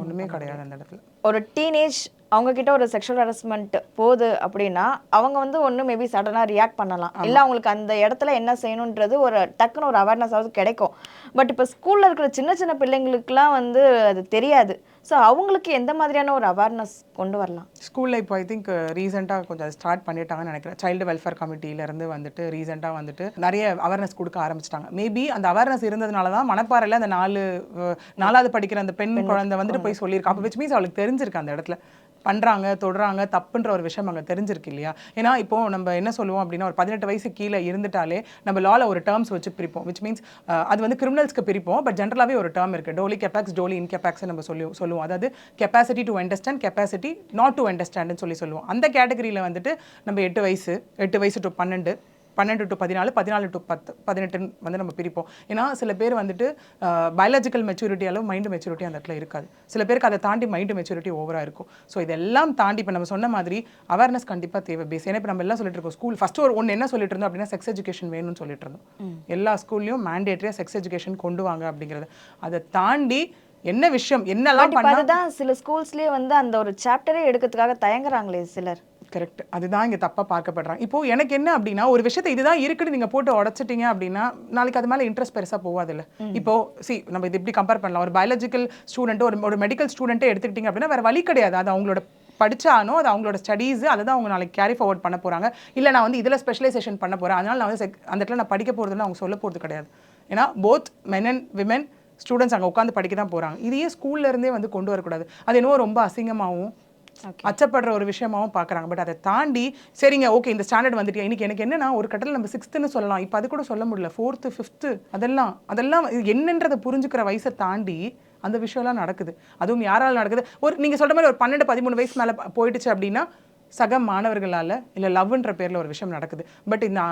ஒன்றுமே கிடையாது அந்த இடத்துல. ஒரு டீனேஜ் அவங்க கிட்ட ஒரு செக்ஷுவல் ஹராஸ்மெண்ட் போகுது அப்படின்னா அவங்க வந்து ஒன்று மேபி சடனாக ரியாக்ட் பண்ணலாம். இல்லை அவங்களுக்கு அந்த இடத்துல என்ன செய்யணுன்றது ஒரு டக்குன்னு ஒரு அவேர்னஸ் ஆகுது கிடைக்கும். பட் இப்போ ஸ்கூலில் இருக்கிற சின்ன சின்ன பிள்ளைங்களுக்குலாம் வந்து அது தெரியாது. ஸோ அவங்களுக்கு எந்த மாதிரியான ஒரு அவேர்னஸ் கொண்டு வரலாம்? ஸ்கூலில் இப்போ ஐ திங்க் ரீசெண்டாக கொஞ்சம் ஸ்டார்ட் பண்ணிட்டாங்கன்னு நினைக்கிறேன். சைல்டு வெல்ஃபேர் கமிட்டியிலேருந்து வந்துட்டு ரீசெண்டாக வந்துட்டு நிறைய அவேர்னஸ் கொடுக்க ஆரம்பிச்சிட்டாங்க. மேபி அந்த அவேர்னஸ் இருந்ததுனால தான் மணப்பாறையில் அந்த நாலு நாலாவது படிக்கிற அந்த பெண் குழந்தை வந்துட்டு போய் சொல்லியிருக்கா. அப்போ விச் மீன்ஸ் அவளுக்கு தெரிஞ்சிருக்கு அந்த இடத்துல. பண்ணுறாங்க தொடுறாங்க தப்புன்ற ஒரு விஷயம் அங்கே தெரிஞ்சிருக்கு இல்லையா? ஏன்னா இப்போ நம்ம என்ன சொல்லுவோம் அப்படின்னா ஒரு பதினெட்டு வயசு கீழே இருந்துட்டாலே நம்ம லால ஒரு டேர்ம்ஸ் வச்சு பிரிப்போம் விச் மீன்ஸ் அது வந்து கிரிமினல்ஸ்க்கு பிரிப்போம் பட் ஜென்ரலாகவே ஒரு டேர்ம் இருக்குது டோலி கெப்பாக்ஸ் டோலி இன்கெப்பாக்ஸ் நம்ம சொல்லி சொல்லுவோம். அதாவது capacity to understand capacity not to அண்டர்ஸ்டாண்ட்னு சொல்லி சொல்லுவோம். அந்த கேட்டகரியில் வந்துட்டு நம்ம எட்டு வயசு எட்டு வயசு டு பன்னெண்டு பன்னெண்டு டு பதினாலு பதினாலு டு பத்து பதினெட்டுன்னு வந்து நம்ம பிரிப்போம். ஏன்னா சில பேர் வந்துட்டு பயாலஜிக்கல் மெச்சூரிட்டி அளவு மைண்டு மெச்சூரிட்டி அந்த இடத்துல இருக்காது. சில பேருக்கு அதை தாண்டி மைண்டு மெச்சூரிட்டி ஓவராக இருக்கும். ஸோ இதெல்லாம் தாண்டி இப்போ நம்ம சொன்ன மாதிரி அவேர்னஸ் கண்டிப்பாக தேவை. பேஸ் ஏன்னா இப்போ நம்ம எல்லாம் சொல்லிட்டு இருக்கோம் ஸ்கூல் ஃபஸ்ட்டு ஒரு ஒன்று என்ன சொல்லிட்டு இருந்தோம் அப்படின்னா செக்ஸ் எஜுகேஷன் வேணும்னு சொல்லிட்டு இருந்தோம். எல்லா ஸ்கூல்லையும் மேண்டேட்டரியாக செக்ஸ் எஜுகேஷன் கொண்டு வாங்க அப்படிங்கிறது. அதை தாண்டி என்ன விஷயம் என்னெல்லாம் இப்போ பண்ணா அதுதான் சில ஸ்கூல்ஸ்லேயே வந்து அந்த ஒரு சாப்டரே எடுக்கிறதுக்காக தயங்குறாங்களே சிலர். கரெக்ட் அதுதான் இங்கே தப்பாக பார்க்கப்படுறாங்க. இப்போ எனக்கு என்ன அப்படின்னா ஒரு விஷயத்தை இதுதான் இருக்குன்னு நீங்கள் போட்டு உடச்சிட்டீங்க அப்படின்னா நாளைக்கு அது மேலே இன்ட்ரெஸ்ட் பெருசாக போகாதுல்ல இப்போ சி நம்ம இது இப்படி கம்பேர் பண்ணலாம். ஒரு பயாலஜிக்கல் ஸ்டூடெண்ட் ஒரு ஒரு மெடிக்கல் ஸ்டூடெண்ட்டே எடுத்துக்கிட்டீங்க அப்படின்னா வேற வழி கிடையாது. அது அவங்களோட படிச்சானோ அது அவங்களோட ஸ்டடீஸ் அதை தான் அவங்க நாளைக்கு கேரி ஃபார்வர்ட் பண்ண போகிறாங்க இல்லை நான் வந்து இதில் ஸ்பெஷலைசேஷன் பண்ண போகிறேன் அதனால நான் வந்து sec- அந்த இடத்துல நான் படிக்க போகிறதுன்னு அவங்க சொல்ல போகிறது கிடையாது. ஏன்னா both men and women students அங்கே உட்காந்து படிக்க தான் போகிறாங்க இதையே ஸ்கூல்ல இருந்தே வந்து கொண்டு வரக்கூடாது. அது என்னவோ ரொம்ப அசிங்கமாகவும் அச்சப்படுற ஒரு விஷயமாவும் பார்க்குறாங்க. பட் அதை தாண்டி சரிங்க ஓகே இந்த ஸ்டாண்டர்ட் வந்துட்டு இன்னைக்கு எனக்கு என்னன்னா ஒரு கட்டத்தில் நம்ம சிக்ஸ்த்துன்னு சொல்லலாம். இப்போ அது கூட சொல்ல முடியல. ஃபோர்த்து ஃபிஃப்த்து அதெல்லாம் அதெல்லாம் இது என்னன்றதை புரிஞ்சுக்கிற வயசை தாண்டி அந்த விஷயம்லாம் நடக்குது. அதுவும் யாரால் நடக்குது? ஒரு நீங்கள் சொல்கிற மாதிரி ஒரு பன்னெண்டு பதிமூணு வயசு மேலே போயிடுச்சு அப்படின்னா சக மாணவர்களால் இல்லை லவ்ன்ற பேரில் ஒரு விஷயம் நடக்குது. பட் இந்த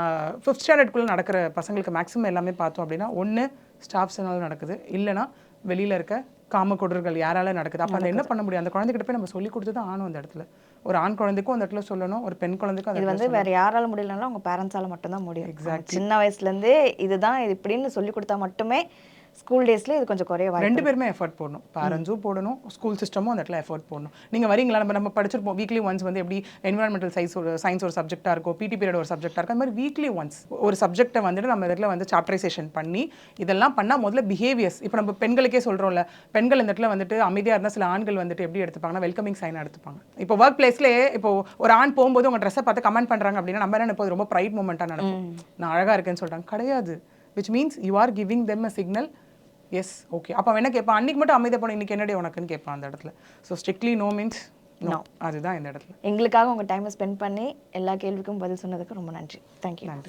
ஃபிஃப்த் ஸ்டாண்டர்ட்குள்ளே நடக்கிற பசங்களுக்கு மேக்ஸிமம் எல்லாமே பார்த்தோம் அப்படின்னா ஒன்று ஸ்டாஃப்ஸ்னால நடக்குது. இல்லைனா வெளியில் இருக்க காம கொடர்கள் யாரால நடக்குது? அப்போ அதை என்ன பண்ண முடியும்? அந்த குழந்தைகிட்ட போய் நம்ம சொல்லி கொடுத்து தான் ஆணும் அந்த இடத்துல. ஒரு ஆண் குழந்தைக்கும் அந்த இடத்துல சொல்லணும் ஒரு பெண் குழந்தைக்கும் இது வந்து வேற யாரால முடியலனாலும் அவங்க பேரண்ட்ஸால மட்டும்தான் முடியும். Exactly. சின்ன வயசுல இருந்தே இதுதான் இது இப்படின்னு சொல்லி கொடுத்தா மட்டுமே ஸ்கூல் டேஸ்ல இது கொஞ்சம் குறைய வாய்ப்பு ரெண்டு பேருமே எஃபர்ட் போடணும். பேரண்ட்ஸும் போடணும் ஸ்கூல் சிஸ்டமும் அந்த இடத்துல எஃபர்ட் போடணும். நீங்கள் வரீங்களா நம்ம நம்ம படிச்சிருப்போம். வீக்லி ஒன்ஸ் வந்து எப்படி என்விரான்மெண்டல் சைன்ஸ் ஒரு சயின்ஸ் ஒரு சப்ஜெக்டாக இருக்கும் பிடி பீரியட் ஒரு சப்ஜெக்டாக இருக்கும் அந்த மாதிரி வீக்லி ஒன்ஸ் ஒரு சப்ஜெக்ட்டை வந்துட்டு நம்ம இடத்துல வந்து சாப்டரைசேஷன் பண்ணி இதெல்லாம் பண்ணால் முதல்ல பிஹேவியர்ஸ் இப்போ நம்ம பெண்களுக்கே சொல்கிறோம்ல பெண்கள் இந்த இடத்துல வந்துட்டு அமைதியாக இருந்தால் சில ஆண்கள் வந்துட்டு எப்படி எடுத்துப்பாங்கன்னா வெல்கமிங் சைனாக எடுத்துப்பாங்க. இப்போ ஒர்க் பிளேஸ்லேயே இப்போ ஒரு ஆண் போகும்போது உங்கள் ட்ரெஸ்ஸை பார்த்து கமெண்ட் பண்ணுறாங்க அப்படின்னா நம்ம என்ன நினைப்போம், ரொம்ப ப்ரைட் மூமெண்ட்டாக நடக்கும் நான் அழகாக இருக்கேன்னு சொல்கிறாங்க கிடையாது. Which means you are giving them a signal yes okay அப்போ அவன் என்ன கேட்பான்? அன்னைக்கு மட்டும் அமைதியாக போன இன்னைக்கு என்னடி உனக்குன்னு கேட்பான் அந்த இடத்துல. So strictly no means no அதுதான் இந்த இடத்துல. எங்களுக்காக உங்க டைமை ஸ்பெண்ட் பண்ணி எல்லா கேள்விக்கும் பதில் சொன்னதுக்கு ரொம்ப நன்றி. தேங்க்யூ நன்றி.